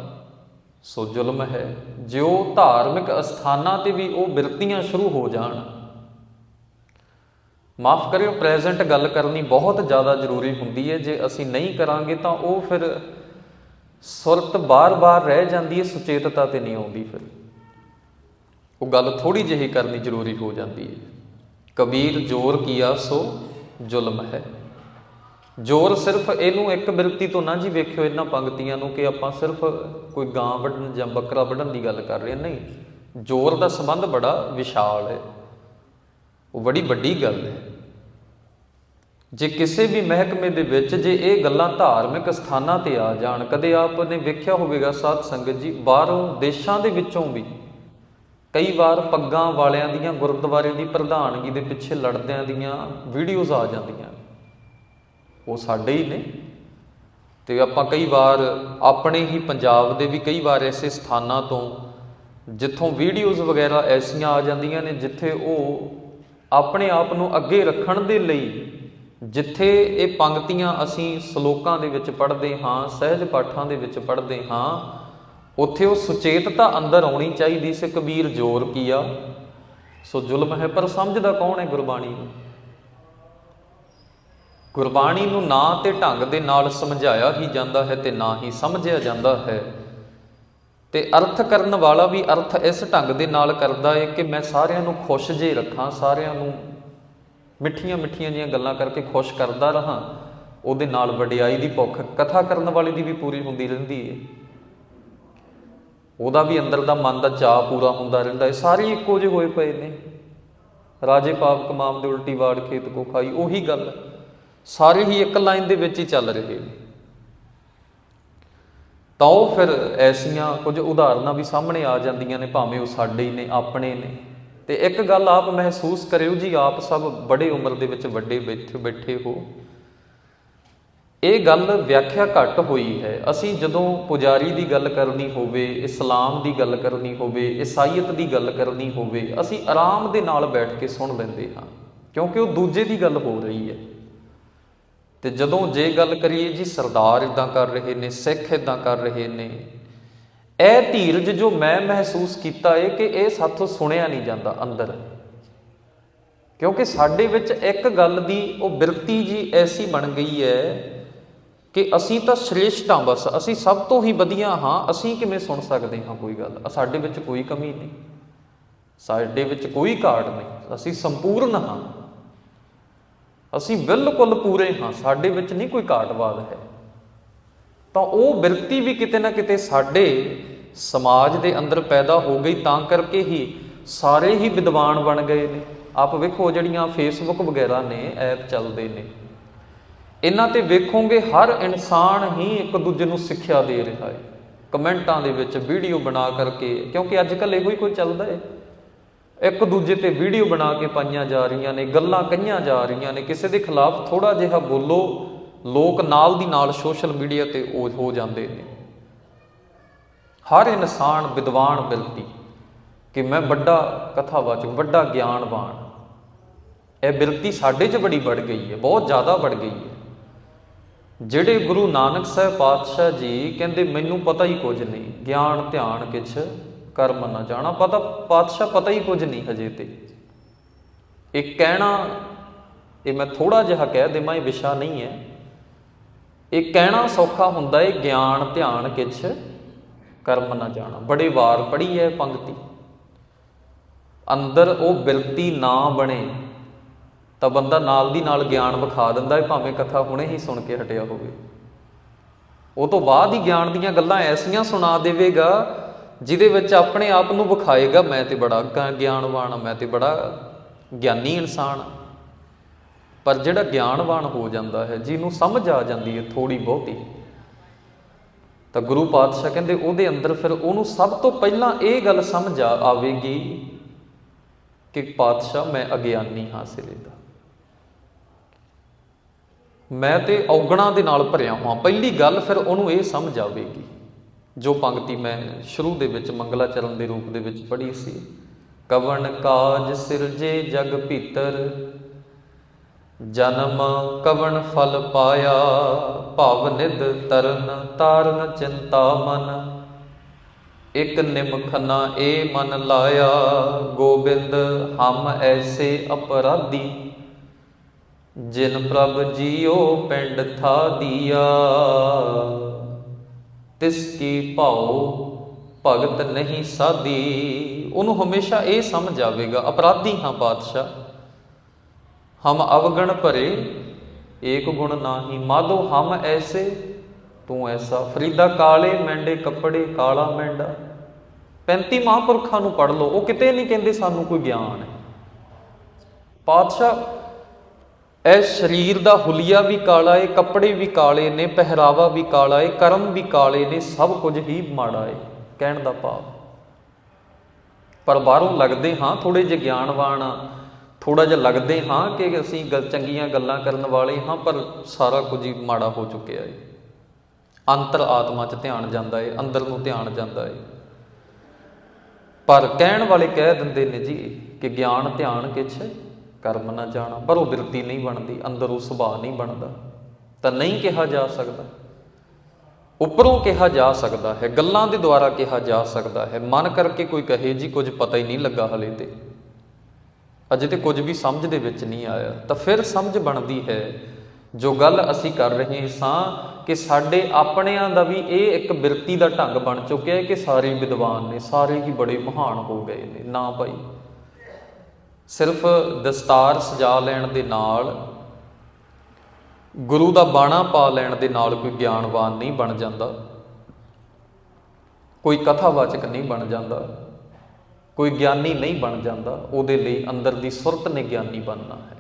ਸੋ ਜ਼ੁਲਮ ਹੈ। ਜੇ ਉਹ ਧਾਰਮਿਕ ਅਸਥਾਨਾਂ ਤੇ ਵੀ ਉਹ ਬਿਰਤੀਆਂ ਸ਼ੁਰੂ ਹੋ ਜਾਣ ਮਾਫ ਕਰਿਓ ਪ੍ਰੈਜ਼ੈਂਟ ਗੱਲ ਕਰਨੀ ਬਹੁਤ ਜ਼ਿਆਦਾ ਜ਼ਰੂਰੀ ਹੁੰਦੀ ਹੈ। ਜੇ ਅਸੀਂ ਨਹੀਂ ਕਰਾਂਗੇ ਤਾਂ ਉਹ ਫਿਰ ਸੁਰਤ ਬਾਰ-ਬਾਰ ਰਹਿ ਜਾਂਦੀ ਹੈ, ਸੁਚੇਤਤਾ ਤੇ ਨਹੀਂ ਆਉਂਦੀ ਫਿਰ। ਉਹ ਗੱਲ ਥੋੜੀ ਜਿਹੀ ਕਰਨੀ ਜ਼ਰੂਰੀ ਹੋ ਜਾਂਦੀ ਹੈ। ਕਬੀਰ, ਜੋਰ ਕੀਆ ਸੋ ਜ਼ੁਲਮ ਹੈ। ਜੋਰ ਸਿਰਫ ਇਹਨੂੰ ਇੱਕ ਬਿਰਤੀ ਤੋਂ ਨਾ ਜੀ ਵੇਖਿਓ, ਇਹਨਾਂ ਪੰਕਤੀਆਂ ਨੂੰ ਕਿ ਆਪਾਂ ਸਿਰਫ ਕੋਈ ਗਾਂ ਵੱਢਣ ਜਾਂ ਬੱਕਰਾ ਵੱਢਣ ਦੀ ਗੱਲ ਕਰ ਰਹੇ ਨਹੀਂ, ਜੋਰ ਦਾ ਸੰਬੰਧ ਬੜਾ ਵਿਸ਼ਾਲ ਹੈ। ਉਹ ਬੜੀ ਵੱਡੀ ਗੱਲ ਹੈ। ਜੇ ਕਿਸੇ ਵੀ ਮਹਿਕਮੇ ਦੇ ਵਿੱਚ ਜੇ ਇਹ ਗੱਲਾਂ ਧਾਰਮਿਕ ਸਥਾਨਾਂ ਤੇ ਆ ਜਾਣ, ਕਦੇ ਆਪ ਨੇ ਵੇਖਿਆ ਹੋਵੇਗਾ ਸਾਧ ਸੰਗਤ ਜੀ, ਬਾਹਰੋਂ ਦੇਸ਼ਾਂ ਦੇ ਵਿੱਚੋਂ ਵੀ ਕਈ ਵਾਰ ਪੱਗਾਂ ਵਾਲਿਆਂ ਦੀਆਂ ਗੁਰਦੁਆਰੇ ਦੀ ਪ੍ਰਧਾਨਗੀ ਦੇ ਪਿੱਛੇ ਲੜਦਿਆਂ ਦੀਆਂ ਵੀਡੀਓਜ਼ ਆ ਜਾਂਦੀਆਂ ਉਹ ਸਾਡੇ ਹੀ ਨੇ। ਤੇ ਆਪਾਂ ਕਈ ਵਾਰ ਆਪਣੇ ਹੀ ਪੰਜਾਬ ਦੇ ਵੀ ਕਈ ਵਾਰ ਐਸੇ ਸਥਾਨਾਂ ਤੋਂ ਜਿੱਥੋਂ ਵੀਡੀਓਜ਼ ਵਗੈਰਾ ਐਸੀਆਂ ਆ ਜਾਂਦੀਆਂ ਨੇ, ਜਿੱਥੇ ਉਹ ਆਪਣੇ ਆਪ ਨੂੰ ਅੱਗੇ ਰੱਖਣ ਦੇ ਲਈ ਜਿੱਥੇ ਇਹ ਪੰਕਤੀਆਂ ਅਸੀਂ ਸ਼ਲੋਕਾਂ ਦੇ ਵਿੱਚ ਪੜ੍ਹਦੇ ਹਾਂ, ਸਹਿਜ ਪਾਠਾਂ ਦੇ ਵਿੱਚ ਪੜ੍ਹਦੇ ਹਾਂ, ਉੱਥੇ ਉਹ ਸੁਚੇਤਤਾ ਅੰਦਰ ਆਉਣੀ ਚਾਹੀਦੀ ਸੀ। ਕਬੀਰ ਜੋਰ ਕੀਆ। ਸੋ ਜ਼ੁਲਮ ਹੈ, ਪਰ ਸਮਝਦਾ ਕੌਣ ਹੈ ਗੁਰਬਾਣੀ ਨੂੰ? ਗੁਰਬਾਣੀ ਨੂੰ ਨਾ ਤੇ ਢੰਗ ਦੇ ਨਾਲ ਸਮਝਾਇਆ ਹੀ ਜਾਂਦਾ ਹੈ ਤੇ ਨਾ ਹੀ ਸਮਝਿਆ ਜਾਂਦਾ ਹੈ। ਤੇ ਅਰਥ ਕਰਨ ਵਾਲਾ ਵੀ ਅਰਥ ਇਸ ਢੰਗ ਦੇ ਨਾਲ ਕਰਦਾ ਹੈ ਕਿ ਮੈਂ ਸਾਰਿਆਂ ਨੂੰ ਖੁਸ਼ ਜੇ ਰੱਖਾਂ, ਸਾਰਿਆਂ ਨੂੰ ਮਿੱਠੀਆਂ ਮਿੱਠੀਆਂ ਜੀਆਂ ਗੱਲਾਂ ਕਰਕੇ ਖੁਸ਼ ਕਰਦਾ ਰਹਾ, ਉਹਦੇ ਨਾਲ ਵਡਿਆਈ ਦੀ ਭੁੱਖ ਕਥਾ ਕਰਨ ਵਾਲੇ ਦੀ ਵੀ ਪੂਰੀ ਹੁੰਦੀ ਰਹਿੰਦੀ ਹੈ ਉਹਦਾ ਵੀ ਅੰਦਰ ਦਾ ਮਨ ਦਾ ਚਾਹ ਪੂਰਾ ਹੁੰਦਾ ਰਹਿੰਦਾ ਹੈ ਸਾਰੇ ਇੱਕੋ ਜਿਹੇ ਹੋਏ ਪਏ ਨੇ। ਰਾਜੇ ਪਾਪ ਕਮਾਮ ਦੇ ਉਲਟੀ ਵਾੜ ਖੇਤ ਕੋ ਖਾਈ, ਉਹੀ ਗੱਲ ਸਾਰੇ ਹੀ ਇੱਕ ਲਾਈਨ ਦੇ ਵਿੱਚ ਹੀ ਚੱਲ ਰਹੇ ਨੇ। ਤਾਂ ਉਹ ਫਿਰ ਐਸੀਆਂ ਕੁਝ ਉਦਾਹਰਨਾਂ ਵੀ ਸਾਹਮਣੇ ਆ ਜਾਂਦੀਆਂ ਨੇ, ਭਾਵੇਂ ਉਹ ਸਾਡੇ ਹੀ ਨੇ, ਆਪਣੇ ਨੇ। ਤੇ ਇੱਕ ਗੱਲ ਆਪ ਮਹਿਸੂਸ ਕਰਿਓ ਜੀ, ਆਪ ਸਭ ਬੜੇ ਉਮਰ ਦੇ ਵਿੱਚ ਵੱਡੇ ਬੈਠੇ ਬੈਠੇ ਹੋ। ਇਹ ਗੱਲ ਵਿਆਖਿਆ ਘੱਟ ਹੋਈ ਹੈ। ਅਸੀਂ ਜਦੋਂ ਪੁਜਾਰੀ ਦੀ ਗੱਲ ਕਰਨੀ ਹੋਵੇ, ਇਸਲਾਮ ਦੀ ਗੱਲ ਕਰਨੀ ਹੋਵੇ, ਈਸਾਈਅਤ ਦੀ ਗੱਲ ਕਰਨੀ ਹੋਵੇ, ਅਸੀਂ ਆਰਾਮ ਦੇ ਨਾਲ ਬੈਠ ਕੇ ਸੁਣ ਲੈਂਦੇ ਹਾਂ, ਕਿਉਂਕਿ ਉਹ ਦੂਜੇ ਦੀ ਗੱਲ ਹੋ ਰਹੀ ਹੈ। ਤੇ ਜਦੋਂ ਜੇ ਗੱਲ ਕਰੀਏ ਜੀ, ਸਰਦਾਰ ਇਦਾਂ ਕਰ ਰਹੇ ਨੇ, ਸਿੱਖ ਇਦਾਂ ਕਰ ਰਹੇ ਨੇ ਇਹ ਧੀਰਜ ਜੋ ਮੈਂ ਮਹਿਸੂਸ ਕੀਤਾ ਹੈ ਕਿ ਇਹ ਸਾਥੋਂ ਸੁਣਿਆ ਨਹੀਂ ਜਾਂਦਾ ਅੰਦਰ। ਕਿਉਂਕਿ ਸਾਡੇ ਵਿੱਚ ਇੱਕ ਗੱਲ ਦੀ ਉਹ ਬਿਰਤੀ ਜੀ ਐਸੀ ਬਣ ਗਈ ਹੈ ਕਿ ਅਸੀਂ ਤਾਂ ਸ਼੍ਰੇਸ਼ਟ ਹਾਂ ਬਸ, ਅਸੀਂ ਸਭ ਤੋਂ ਹੀ ਵਧੀਆ ਹਾਂ, ਅਸੀਂ ਕਿਵੇਂ ਸੁਣ ਸਕਦੇ ਹਾਂ ਕੋਈ ਗੱਲ? ਸਾਡੇ ਵਿੱਚ ਕੋਈ ਕਮੀ ਨਹੀਂ। ਸਾਡੇ ਵਿੱਚ ਕੋਈ ਘਾਟ ਨਹੀਂ। ਅਸੀਂ ਸੰਪੂਰਨ ਹਾਂ। ਅਸੀਂ ਬਿਲਕੁਲ ਪੂਰੇ ਹਾਂ। ਸਾਡੇ ਵਿੱਚ ਨਹੀਂ ਕੋਈ ਘਾਟਵਾਦ ਹੈ। ਤਾਂ ਉਹ ਬਿਰਤੀ ਵੀ ਕਿਤੇ ਨਾ ਕਿਤੇ ਸਾਡੇ ਸਮਾਜ ਦੇ ਅੰਦਰ ਪੈਦਾ ਹੋ ਗਈ, ਤਾਂ ਕਰਕੇ ਹੀ ਸਾਰੇ ਹੀ ਵਿਦਵਾਨ ਬਣ ਗਏ ਨੇ। ਆਪ ਵੇਖੋ ਜਿਹੜੀਆਂ ਫੇਸਬੁੱਕ ਵਗੈਰਾ ਨੇ, ਐਪ ਚੱਲਦੇ ਨੇ। ਇਹਨਾਂ ਤੇ ਵੇਖੋਗੇ ਹਰ ਇਨਸਾਨ ਹੀ ਇੱਕ ਦੂਜੇ ਨੂੰ ਸਿੱਖਿਆ ਦੇ ਰਿਹਾ ਹੈ। ਕਮੈਂਟਾਂ ਦੇ ਵਿੱਚ ਵੀਡੀਓ ਬਣਾ ਕਰਕੇ, ਕਿਉਂਕਿ ਅੱਜ ਕੱਲ ਇਹੋ ਹੀ ਕੋਈ ਚੱਲਦਾ ਹੈ। ਇੱਕ ਦੂਜੇ ਤੇ ਵੀਡੀਓ ਬਣਾ ਕੇ ਪਾਈਆਂ ਜਾ ਰਹੀਆਂ ਨੇ, ਗੱਲਾਂ ਕਹੀਆਂ ਜਾ ਰਹੀਆਂ ਨੇ, ਕਿਸੇ ਦੇ ਖਿਲਾਫ ਥੋੜਾ ਜਿਹਾ ਬੋਲੋ ਲੋਕ ਨਾਲ ਦੀ ਨਾਲ ਸੋਸ਼ਲ ਮੀਡੀਆ ਤੇ ਉਹ ਹੋ ਜਾਂਦੇ ਨੇ। ਹਰ ਇਨਸਾਨ ਵਿਦਵਾਨ ਬਿਲਤੀ ਕਿ ਮੈਂ ਵੱਡਾ ਕਥਾਵਾਚਕ, ਵੱਡਾ ਗਿਆਨਵਾਨ। ਇਹ ਬਿਲਤੀ ਸਾਡੇ 'ਚ ਬੜੀ ਵੱਡ ਗਈ ਹੈ, ਬਹੁਤ ਜ਼ਿਆਦਾ ਵੱਡ ਗਈ ਹੈ। ਜਿਹੜੇ ਗੁਰੂ ਨਾਨਕ ਸਾਹਿਬ ਪਾਤਸ਼ਾਹ ਜੀ ਕਹਿੰਦੇ, ਮੈਨੂੰ ਪਤਾ ਹੀ ਕੁਝ ਨਹੀਂ, ਗਿਆਨ, ਧਿਆਨ ਕਿਛ, ਕਰਮ ਨਾ ਜਾਣਾ। ਪਤਾ ਪਾਤਸ਼ਾਹ ਪਤਾ ਹੀ ਕੁਝ ਨਹੀਂ ਹਜੇ ਤੇ। ਇਹ ਕਹਿਣਾ, ਇਹ ਮੈਂ ਥੋੜਾ ਜਿਹਾ ਕਹਿ ਦੇਵਾਂ, ਇਹ ਵਿਸ਼ਾ ਨਹੀਂ ਹੈ। ਇਹ ਕਹਿਣਾ ਸੌਖਾ ਹੁੰਦਾ ਹੈ ਗਿਆਨ, ਧਿਆਨ ਕਿਛ ਕਰਮ ਨਾ ਜਾਣਾ। ਬੜੇ ਵਾਰ ਪੜੀ ਹੈ ਪੰਕਤੀ। ਅੰਦਰ ਉਹ ਬਿਰਤੀ ਨਾ ਬਣੇ, ਤਾਂ ਬੰਦਾ ਨਾਲ ਦੀ ਨਾਲ ਗਿਆਨ ਵਿਖਾ ਦਿੰਦਾ ਹੈ ਭਾਵੇਂ ਕਥਾ ਹੁਣੇ ਹੀ ਸੁਣ ਕੇ ਹਟਿਆ ਹੋਵੇ। ਉਹ ਤੋਂ ਬਾਅਦ ਹੀ ਗਿਆਨ ਦੀਆਂ ਗੱਲਾਂ ਐਸੀਆਂ ਸੁਣਾ ਦੇਵੇਗਾ, ਜਿਹਦੇ ਵਿੱਚ ਆਪਣੇ ਆਪ ਨੂੰ ਵਿਖਾਏਗਾ, ਮੈਂ ਤੇ ਬੜਾ ਗਿਆਨਵਾਨ ਮੈਂ ਤੇ ਬੜਾ ਗਿਆਨੀ ਇਨਸਾਨ ਹਾਂ। ਪਰ ਜਿਹੜਾ ਗਿਆਨਵਾਨ ਹੋ ਜਾਂਦਾ ਹੈ, ਜਿਹਨੂੰ ਸਮਝ ਆ ਜਾਂਦੀ ਹੈ ਥੋੜੀ ਬਹੁਤੀ, ਤਾਂ ਗੁਰੂ ਪਾਤਸ਼ਾਹ ਕਹਿੰਦੇ ਉਹਦੇ ਅੰਦਰ ਫਿਰ ਉਹਨੂੰ ਸਭ ਤੋਂ ਪਹਿਲਾਂ ਇਹ ਗੱਲ ਸਮਝ ਆ ਆਵੇਗੀ ਕਿ ਪਾਤਸ਼ਾਹ ਮੈਂ ਅਗਿਆਨੀ ਹਾਂ ਸਿਰੇ ਦਾ। ਮੈਂ ਤੇ ਔਗਣਾ ਦੇ ਨਾਲ ਭਰਿਆ ਹਾਂ ਪਹਿਲੀ ਗੱਲ ਫਿਰ ਉਹਨੂੰ ਇਹ ਸਮਝ ਆਵੇਗੀ, ਜੋ ਪੰਕਤੀ ਮੈਂ ਸ਼ੁਰੂ ਦੇ ਵਿੱਚ ਮੰਗਲਾਚਰਨ ਦੇ ਰੂਪ ਦੇ ਵਿੱਚ ਪੜ੍ਹੀ ਸੀ, ਕਵਣ ਕਾਜ ਸਿਰਜੇ ਜਗ ਭੀਤਰ ਜਨਮ ਕਵਣ ਫਲ ਪਾਇਆ, ਭਵ ਨਿਦ ਤਰਨ ਤਾਰਨ ਚਿੰਤਾ ਮਨ। ਇਕ ਨਿਮਖਨਾ ਏ ਮਨ ਲਾਇਆ, ਗੋਬਿੰਦ ਹਮ ਐਸੇ ਅਪਰਾਧੀ। ਜਿਨ ਪ੍ਰਭ ਜੀਓ ਪਿੰਡ ਥਾ ਦੀਆ, ਤਿਸ ਕੀ ਭਾਉ ਭਗਤ ਨਹੀਂ ਸਾਦੀ। ਉਹਨੂੰ ਹਮੇਸ਼ਾ ਇਹ ਸਮਝ ਆਵੇਗਾ, ਅਪਰਾਧੀ ਹਾਂ ਬਾਦਸ਼ਾਹ। ਹਮ ਅਵਗਣ ਭਰੇ, ਏਕ ਗੁਣ ਨਾਹੀ। ਮਾਧੋ, ਹਮ ਐਸੇ, ਤੂੰ ਐਸਾ। ਫਰੀਦਾ ਕਾਲੇ, ਮੈਂਡੇ ਕੱਪੜੇ, ਕਾਲਾ ਮੈਂਡਾ। 35 ਮਹਾਂਪੁਰਖਾਂ ਨੂੰ ਪੜ ਲਓ। ਉਹ ਕਿਤੇ ਨਹੀਂ ਕਹਿੰਦੇ ਸਾਨੂੰ ਕੋਈ ਗਿਆਨ ਹੈ। ਪਾਤਸ਼ਾਹ ਇਹ ਸਰੀਰ ਦਾ ਹੁਲੀਆ ਵੀ ਕਾਲਾ ਏ, ਕੱਪੜੇ ਵੀ ਕਾਲੇ ਨੇ, ਪਹਿਰਾਵਾ ਵੀ ਕਾਲਾ ਏ, ਕਰਮ ਵੀ ਕਾਲੇ ਨੇ, ਸਭ ਕੁਝ ਹੀ ਮਾੜਾ ਏ, ਕਹਿਣ ਦਾ ਭਾਵ। ਪਰ ਬਾਹਰੋਂ ਲੱਗਦੇ ਹਾਂ ਥੋੜੇ ਜਿਹੇ ਗਿਆਨਵਾਨ ਥੋੜਾ ਜਿਹਾ ਲੱਗਦੇ ਹਾਂ ਕਿ ਅਸੀਂ ਗੱਲ ਚੰਗੀਆਂ ਗੱਲਾਂ ਕਰਨ ਵਾਲੇ ਹਾਂ, ਪਰ ਸਾਰਾ ਕੁਝ ਹੀ ਮਾੜਾ ਹੋ ਚੁੱਕਿਆ ਏ। ਅੰਤਰ ਆਤਮਾ 'ਚ ਧਿਆਨ ਜਾਂਦਾ ਏ, ਅੰਦਰ ਨੂੰ ਧਿਆਨ ਜਾਂਦਾ ਏ। ਪਰ ਕਹਿਣ ਵਾਲੇ ਕਹਿ ਦਿੰਦੇ ਨੇ ਜੀ ਕਿ ਗਿਆਨ ਧਿਆਨ ਕਿਛ ਕਰਮ ਨਾ ਜਾਣਾ। ਪਰ ਉਹ ਬਿਰਤੀ ਨਹੀਂ ਬਣਦੀ, ਅੰਦਰ ਉਹ ਸੁਭਾਅ ਨਹੀਂ ਬਣਦਾ। ਤਾਂ ਨਹੀਂ ਕਿਹਾ ਜਾ ਸਕਦਾ। ਉੱਪਰੋਂ ਕਿਹਾ ਜਾ ਸਕਦਾ ਹੈ, ਗੱਲਾਂ ਦੇ ਦੁਆਰਾ ਕਿਹਾ ਜਾ ਸਕਦਾ ਹੈ। ਮਨ ਕਰਕੇ ਕੋਈ ਕਹੇ ਜੀ, ਕੁਝ ਪਤਾ ਹੀ ਨਹੀਂ ਲੱਗਾ ਹਲੇ ਤੇ। ਅਜੇ ਤੇ ਕੁਝ ਵੀ ਸਮਝ ਦੇ ਵਿੱਚ ਨਹੀਂ ਆਇਆ। ਤਾਂ ਫਿਰ ਸਮਝ ਬਣਦੀ ਹੈ, ਜੋ ਗੱਲ ਅਸੀਂ ਕਰ ਰਹੇ ਸਾਂ ਕਿ ਸਾਡੇ ਆਪਣਿਆਂ ਦਾ ਵੀ ਇਹ ਇੱਕ ਬਿਰਤੀ ਦਾ ਢੰਗ ਬਣ ਚੁੱਕਿਆ ਹੈ ਕਿ ਸਾਰੇ ਵਿਦਵਾਨ ਨੇ, ਸਾਰੇ ਹੀ ਬੜੇ ਮਹਾਨ ਹੋ ਗਏ ਨੇ। ਨਾ ਭਾਈ, ਸਿਰਫ ਦਸਤਾਰ ਸਜਾ ਲੈਣ ਦੇ ਨਾਲ, ਗੁਰੂ ਦਾ ਬਾਣਾ ਪਾ ਲੈਣ ਦੇ ਨਾਲ ਕੋਈ ਗਿਆਨਵਾਨ ਨਹੀਂ ਬਣ ਜਾਂਦਾ, ਕੋਈ ਕਥਾਵਾਚਕ ਨਹੀਂ ਬਣ ਜਾਂਦਾ। ਕੋਈ ਗਿਆਨੀ ਨਹੀਂ ਬਣ ਜਾਂਦਾ, ਉਹਦੇ ਲਈ ਅੰਦਰ ਦੀ ਸੁਰਤ ਨੇ ਗਿਆਨੀ ਬਣਨਾ ਹੈ।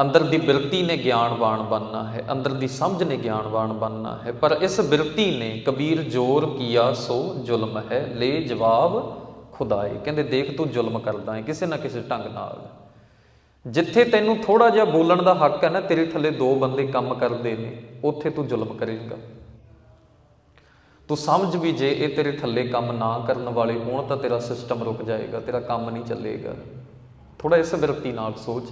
ਅੰਦਰ ਦੀ ਬਿਰਤੀ ਨੇ ਗਿਆਨਵਾਨ ਬਣਨਾ ਹੈ, ਅੰਦਰ ਦੀ ਸਮਝ ਨੇ ਗਿਆਨਵਾਨ ਬਣਨਾ ਹੈ। ਪਰ ਇਸ ਬਿਰਤੀ ਨੇ ਕਬੀਰ ਜੋਰ ਕੀਆ ਸੋ ਜ਼ੁਲਮ ਹੈ, ਲੈ ਜਵਾਬ ਖੁਦਾਏ। ਕਹਿੰਦੇ, ਦੇਖ ਤੂੰ ਜ਼ੁਲਮ ਕਰਦਾ ਹੈ, ਕਿਸੇ ਨਾ ਕਿਸੇ ਢੰਗ ਨਾਲ। ਜਿੱਥੇ ਤੈਨੂੰ ਥੋੜਾ ਜਿਹਾ ਬੋਲਣ ਦਾ ਹੱਕ ਹੈ ਨਾ, ਤੇਰੇ ਥੱਲੇ ਦੋ ਬੰਦੇ ਕੰਮ ਕਰਦੇ ਨੇ, ਉੱਥੇ ਤੂੰ ਜ਼ੁਲਮ ਕਰੇਗਾ। ਤੂੰ ਸਮਝ ਵੀ ਜੇ ਇਹ ਤੇਰੇ ਥੱਲੇ ਕੰਮ ਨਾ ਕਰਨ ਵਾਲੇ ਹੋਣ ਤਾਂ ਤੇਰਾ ਸਿਸਟਮ ਰੁਕ ਜਾਏਗਾ, ਤੇਰਾ ਕੰਮ ਨਹੀਂ ਚੱਲੇਗਾ। ਥੋੜਾ ਇਸ ਬਿਰਤੀ ਨਾਲ ਸੋਚ।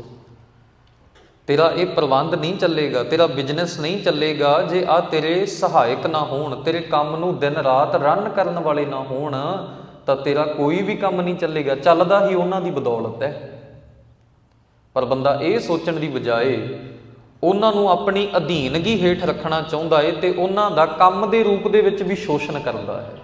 ਤੇਰਾ ਇਹ ਪ੍ਰਬੰਧ ਨਹੀਂ ਚੱਲੇਗਾ, ਤੇਰਾ ਬਿਜ਼ਨਸ ਨਹੀਂ ਚੱਲੇਗਾ ਜੇ ਆ ਤੇਰੇ ਸਹਾਇਕ ਨਾ ਹੋਣ, ਤੇਰੇ ਕੰਮ ਨੂੰ ਦਿਨ ਰਾਤ ਰਨ ਕਰਨ ਵਾਲੇ ਨਾ ਹੋਣ, ਤਾਂ ਤੇਰਾ ਕੋਈ ਵੀ ਕੰਮ ਨਹੀਂ ਚੱਲੇਗਾ। ਚੱਲਦਾ ਹੀ ਉਹਨਾਂ ਦੀ ਬਦੌਲਤ ਹੈ। ਪਰ ਬੰਦਾ ਇਹ ਸੋਚਣ ਦੀ ਬਜਾਏ ਉਹਨਾਂ ਨੂੰ ਆਪਣੀ ਅਧੀਨਗੀ ਹੇਠ ਰੱਖਣਾ ਚਾਹੁੰਦਾ ਹੈ ਤੇ ਉਹਨਾਂ ਦਾ ਕੰਮ ਦੇ ਰੂਪ ਦੇ ਵਿੱਚ ਵੀ ਸ਼ੋਸ਼ਣ ਕਰਦਾ ਹੈ।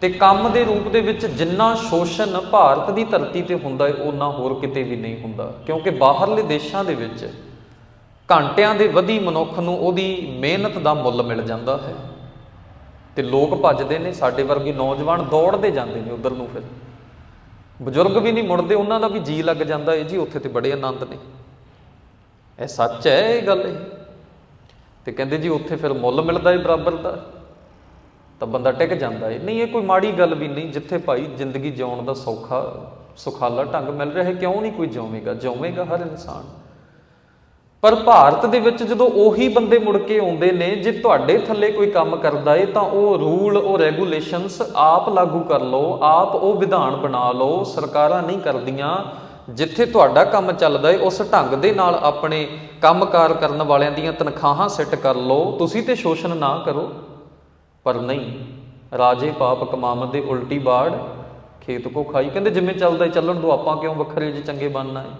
ਤੇ ਕੰਮ ਦੇ ਰੂਪ ਦੇ ਵਿੱਚ ਜਿੰਨਾ ਸ਼ੋਸ਼ਣ ਭਾਰਤ ਦੀ ਧਰਤੀ ਤੇ ਹੁੰਦਾ ਹੈ ਉਹਨਾਂ ਹੋਰ ਕਿਤੇ ਵੀ ਨਹੀਂ ਹੁੰਦਾ। ਕਿਉਂਕਿ ਬਾਹਰਲੇ ਦੇਸ਼ਾਂ ਦੇ ਵਿੱਚ ਘੰਟਿਆਂ ਦੇ ਵਧੀ ਮਨੁੱਖ ਨੂੰ ਉਹਦੀ ਮਿਹਨਤ ਦਾ ਮੁੱਲ ਮਿਲ ਜਾਂਦਾ ਹੈ। ਤੇ ਲੋਕ ਭੱਜਦੇ ਨੇ, ਸਾਡੇ ਵਰਗੇ ਨੌਜਵਾਨ ਦੌੜਦੇ ਜਾਂਦੇ ਨੇ ਉਧਰ ਨੂੰ ਫਿਰ। ਬਜ਼ੁਰਗ ਵੀ ਨਹੀਂ ਮੁੜਦੇ, ਉਹਨਾਂ ਦਾ ਵੀ ਜੀ ਲੱਗ ਜਾਂਦਾ ਹੈ ਜੀ, ਉੱਥੇ ਤੇ ਬੜੇ ਆਨੰਦ ਨੇ। ਇਹ ਸੱਚ ਹੈ ਇਹ ਗੱਲ ਇਹ? ਤੇ ਕਹਿੰਦੇ ਜੀ ਉੱਥੇ ਫਿਰ ਮੁੱਲ ਮਿਲਦਾ ਹੈ ਬਰਾਬਰ ਦਾ। ਤਾਂ ਬੰਦਾ ਟਿਕ ਜਾਂਦਾ ਹੈ ਨਹੀਂ, ਇਹ ਕੋਈ ਮਾੜੀ ਗੱਲ ਵੀ ਨਹੀਂ। ਜਿੱਥੇ ਭਾਈ ਜ਼ਿੰਦਗੀ ਜਿਉਣ ਦਾ ਸੌਖਾ, ਸੁਖਾਲਾ ਢੰਗ ਮਿਲ ਰਿਹਾ ਹੈ ਕਿਉਂ ਨਹੀਂ ਕੋਈ ਜਿਉਵੇਗਾ? ਜਿਉਵੇਗਾ ਹਰ ਇਨਸਾਨ। ਪਰ ਭਾਰਤ ਦੇ ਵਿੱਚ ਜਦੋਂ ਉਹੀ ਬੰਦੇ ਮੁੜ ਕੇ ਆਉਂਦੇ ਨੇ, ਜੇ ਤੁਹਾਡੇ ਥੱਲੇ ਕੋਈ ਕੰਮ ਕਰਦਾ ਏ, ਤਾਂ ਉਹ ਰੂਲ, ਉਹ ਰੈਗੂਲੇਸ਼ਨਸ ਆਪ ਲਾਗੂ ਕਰ ਲਓ, ਆਪ ਉਹ ਵਿਧਾਨ ਬਣਾ ਲਓ। ਸਰਕਾਰਾਂ ਨਹੀਂ ਕਰਦੀਆਂ। ਜਿੱਥੇ ਤੁਹਾਡਾ ਕੰਮ ਚੱਲਦਾ ਏ, ਉਸ ਢੰਗ ਦੇ ਨਾਲ ਆਪਣੇ ਕੰਮਕਾਰ ਕਰਨ ਵਾਲਿਆਂ ਦੀਆਂ ਤਨਖਾਹਾਂ ਸੈੱਟ ਕਰ ਲਓ। ਤੁਸੀਂ ਤੇ ਸ਼ੋਸ਼ਣ ਨਾ ਕਰੋ। ਪਰ ਨਹੀਂ, ਰਾਜੇ ਪਾਪ ਕਮਾਮਤ ਦੇ ਉਲਟੀ ਬਾੜ, ਖੇਤ ਕੋ ਖਾਈ। ਕਹਿੰਦੇ, ਜਿਵੇਂ ਚੱਲਦਾ ਏ, ਚੱਲਣ ਦੋ। ਆਪਾਂ ਕਿਉਂ ਵੱਖਰੇ ਜੇ ਚੰਗੇ ਬਣਨਾ ਏ?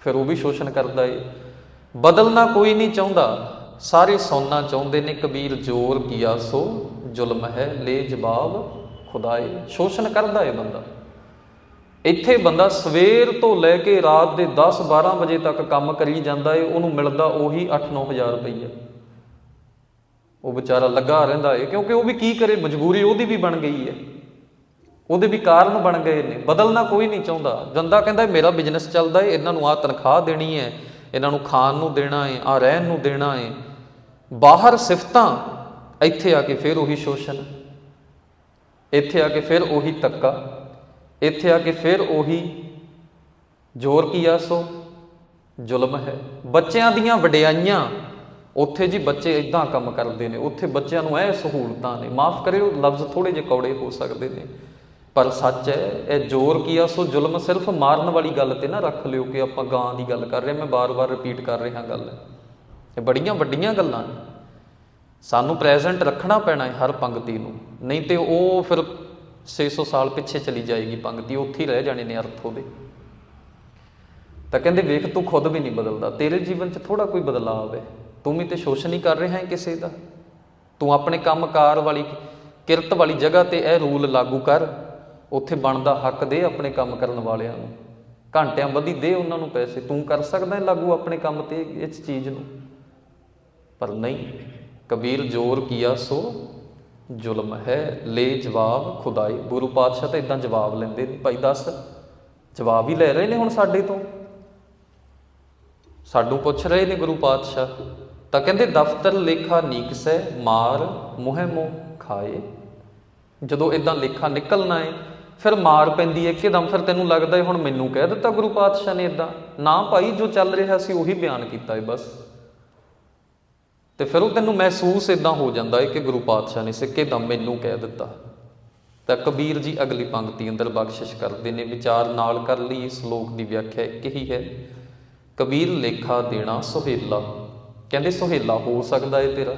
ਫਿਰ ਉਹ ਵੀ ਸ਼ੋਸ਼ਣ ਕਰਦਾ ਏ। ਬਦਲਣਾ ਕੋਈ ਨਹੀਂ ਚਾਹੁੰਦਾ। ਸਾਰੇ ਸੌਣਾ ਚਾਹੁੰਦੇ ਨੇ, ਕਬੀਰ ਜੋਰ ਕੀਆ ਸੋ, ਜ਼ੁਲਮ ਹੈ ਲੈ ਜਵਾਬ ਖੁਦਾਏ ਸ਼ੋਸ਼ਣ ਕਰਦਾ ਏ ਬੰਦਾ। ਇੱਥੇ ਬੰਦਾ ਸਵੇਰ ਤੋਂ ਲੈ ਕੇ ਰਾਤ ਦੇ 10 12 ਵਜੇ ਤੱਕ ਕੰਮ ਕਰੀ ਜਾਂਦਾ ਏ, ਉਹਨੂੰ ਮਿਲਦਾ ਉਹੀ 8-9000 ਰੁਪਈਆ। ਉਹ ਵਿਚਾਰਾ ਲੱਗਾ ਰਹਿੰਦਾ ਏ, ਕਿਉਂਕਿ ਉਹ ਵੀ ਕੀ ਕਰੇ, ਮਜਬੂਰੀ ਉਹਦੀ ਵੀ ਬਣ ਗਈ ਹੈ ਉਹਦੇ ਵੀ ਕਾਰਨ ਬਣ ਗਏ ਨੇ, ਬਦਲਣਾ ਕੋਈ ਨਹੀਂ ਚਾਹੁੰਦਾ। ਜੰਦਾ ਕਹਿੰਦਾ, ਮੇਰਾ ਬਿਜ਼ਨਸ ਚੱਲਦਾ ਏ, ਇਹਨਾਂ ਨੂੰ ਆ ਤਨਖਾਹ ਦੇਣੀ ਹੈ ਇਹਨਾਂ ਨੂੰ ਖਾਣ ਨੂੰ ਦੇਣਾ ਏ ਆ ਰਹਿਣ ਨੂੰ ਦੇਣਾ ਏ। ਬਾਹਰ ਸਿਫਤਾਂ, ਇੱਥੇ ਆ ਕੇ ਫਿਰ ਉਹੀ ਸ਼ੋਸ਼ਣ, ਇੱਥੇ ਆ ਕੇ ਫਿਰ ਉਹੀ ਤੱਕਾ। ਇੱਥੇ ਆ ਕੇ ਫਿਰ ਉਹੀ ਜ਼ੋਰ ਕੀ ਆ ਸੋ? ਜ਼ੁਲਮ ਹੈ। ਬੱਚਿਆਂ ਦੀਆਂ ਵਡਿਆਈਆਂ, ਉੱਥੇ ਜੀ ਬੱਚੇ ਇਦਾਂ ਕੰਮ ਕਰਦੇ ਨੇ, ਉੱਥੇ ਬੱਚਿਆਂ ਨੂੰ ਇਹ ਸਹੂਲਤਾਂ ਨੇ। ਮਾਫ ਕਰਿਓ, ਲਫ਼ਜ਼ ਥੋੜੇ ਜਿਹੇ ਕੌੜੇ ਹੋ ਸਕਦੇ ਨੇ। ਪਰ ਸੱਚ ਹੈ, ਇਹ ਜ਼ੋਰ ਕੀ ਆ ਸੋ? ਜ਼ੁਲਮ ਸਿਰਫ ਮਾਰਨ ਵਾਲੀ ਗੱਲ ਤੇ ਨਾ ਰੱਖ ਲਿਓ ਕਿ ਆਪਾਂ ਗਾਂ ਦੀ ਗੱਲ ਕਰ ਰਹੇ ਮੈਂ ਬਾਰ-ਬਾਰ ਰਿਪੀਟ ਕਰ ਰਿਹਾ ਗੱਲ। ਇਹ ਬੜੀਆਂ ਵੱਡੀਆਂ ਗੱਲਾਂ ਨੇ। ਸਾਨੂੰ ਪ੍ਰੈਜ਼ੈਂਟ ਰੱਖਣਾ ਪੈਣਾ ਹੈ ਹਰ ਪੰਕਤੀ ਨੂੰ। ਨਹੀਂ ਤੇ ਉਹ ਫਿਰ 600 ਸਾਲ ਪਿੱਛੇ ਚਲੀ ਜਾਏਗੀ ਪੰਗਤੀ ਉੱਥੇ ਹੀ ਰਹਿ ਜਾਣੇ ਨੇ ਅਰਥ ਉਹਦੇ। ਤਾਂ ਕਹਿੰਦੇ ਵੇਖ, ਤੂੰ ਖੁਦ ਵੀ ਨਹੀਂ ਬਦਲਦਾ, ਤੇਰੇ ਜੀਵਨ 'ਚ ਥੋੜਾ ਕੋਈ ਬਦਲਾਅ ਹੈ। ਤੂੰ ਵੀ ਤੇ ਸ਼ੋਸ਼ਣ ਹੀ ਕਰ ਰਿਹਾ ਹੈ ਕਿਸੇ ਦਾ। ਤੂੰ ਆਪਣੇ ਕੰਮਕਾਰ ਵਾਲੀ ਕਿਰਤ ਵਾਲੀ ਜਗ੍ਹਾ ਤੇ ਇਹ ਰੂਲ ਲਾਗੂ ਕਰ, ਉੱਥੇ ਬਣਦਾ ਹੱਕ ਦੇ ਆਪਣੇ ਕੰਮ ਕਰਨ ਵਾਲਿਆਂ ਨੂੰ। ਘੰਟਿਆਂ ਵਧੀ ਦੇ ਉਹਨਾਂ ਨੂੰ ਪੈਸੇ, ਤੂੰ ਕਰ ਸਕਦਾ ਹੈ ਲਾਗੂ ਆਪਣੇ ਕੰਮ ਤੇ ਇਸ ਚੀਜ਼ ਨੂੰ। ਪਰ ਨਹੀਂ, ਕਬੀਰ ਜੋਰ ਕੀਆ ਸੋ ਜ਼ੁਲਮ ਹੈ। ਲੈ ਜਵਾਬ ਖੁਦਾਈ। ਗੁਰੂ ਪਾਤਸ਼ਾਹ ਤਾਂ ਇਦਾਂ ਜਵਾਬ ਲੈਂਦੇ ਨੇ। ਭਾਈ ਦੱਸ, ਜਵਾਬ ਹੀ ਲੈ ਰਹੇ ਨੇ ਹੁਣ ਸਾਡੇ ਤੋਂ? ਸਾਡੂ ਪੁੱਛ ਰਹੇ ਨੇ ਗੁਰੂ ਪਾਤਸ਼ਾਹ। ਤਾਂ ਕਹਿੰਦੇ, ਦਫ਼ਤਰ ਲੇਖਾ ਨੀਕਸੈ, ਮਾਰ ਮੁਹਿ ਮੋਹ ਖਾਏ। ਜਦੋਂ ਇਦਾਂ ਲੇਖਾ ਨਿਕਲਣਾ ਹੈ ਫਿਰ ਮਾਰ ਪੈਂਦੀ ਹੈ ਇੱਕਦਮ ਫਿਰ ਤੈਨੂੰ ਲੱਗਦਾ ਹੈ ਹੁਣ ਮੈਨੂੰ ਕਹਿ ਦਿੱਤਾ ਗੁਰੂ ਪਾਤਸ਼ਾਹ ਨੇ ਇਦਾਂ ਨਾ ਭਾਈ, ਜੋ ਚੱਲ ਰਿਹਾ ਸੀ ਉਹੀ ਬਿਆਨ ਕੀਤਾ ਹੈ ਬਸ। ਤੇ ਫਿਰ ਉਹ ਤੈਨੂੰ ਮਹਿਸੂਸ ਇਦਾਂ ਹੋ ਜਾਂਦਾ ਹੈ ਕਿ ਗੁਰੂ ਪਾਤਸ਼ਾਹ ਨੇ ਸਿੱਕੇ ਦਮ ਮੈਨੂੰ ਕਹਿ ਦਿੱਤਾ। ਤਾਂ ਕਬੀਰ ਜੀ ਅਗਲੀ ਪੰਕਤੀ ਅੰਦਰ ਬਖਸ਼ਿਸ਼ ਕਰਦੇ ਨੇ, ਵਿਚਾਰ ਨਾਲ ਕਰ ਲਈ ਇਸ ਸ਼ਲੋਕ ਦੀ ਵਿਆਖਿਆ ਇੱਕ ਹੀ ਹੈ। ਕਬੀਰ, ਲੇਖਾ ਦੇਣਾ ਸੁਹੇਲਾ। ਕਹਿੰਦੇ, ਸੁਹੇਲਾ ਹੋ ਸਕਦਾ ਹੈ ਤੇਰਾ।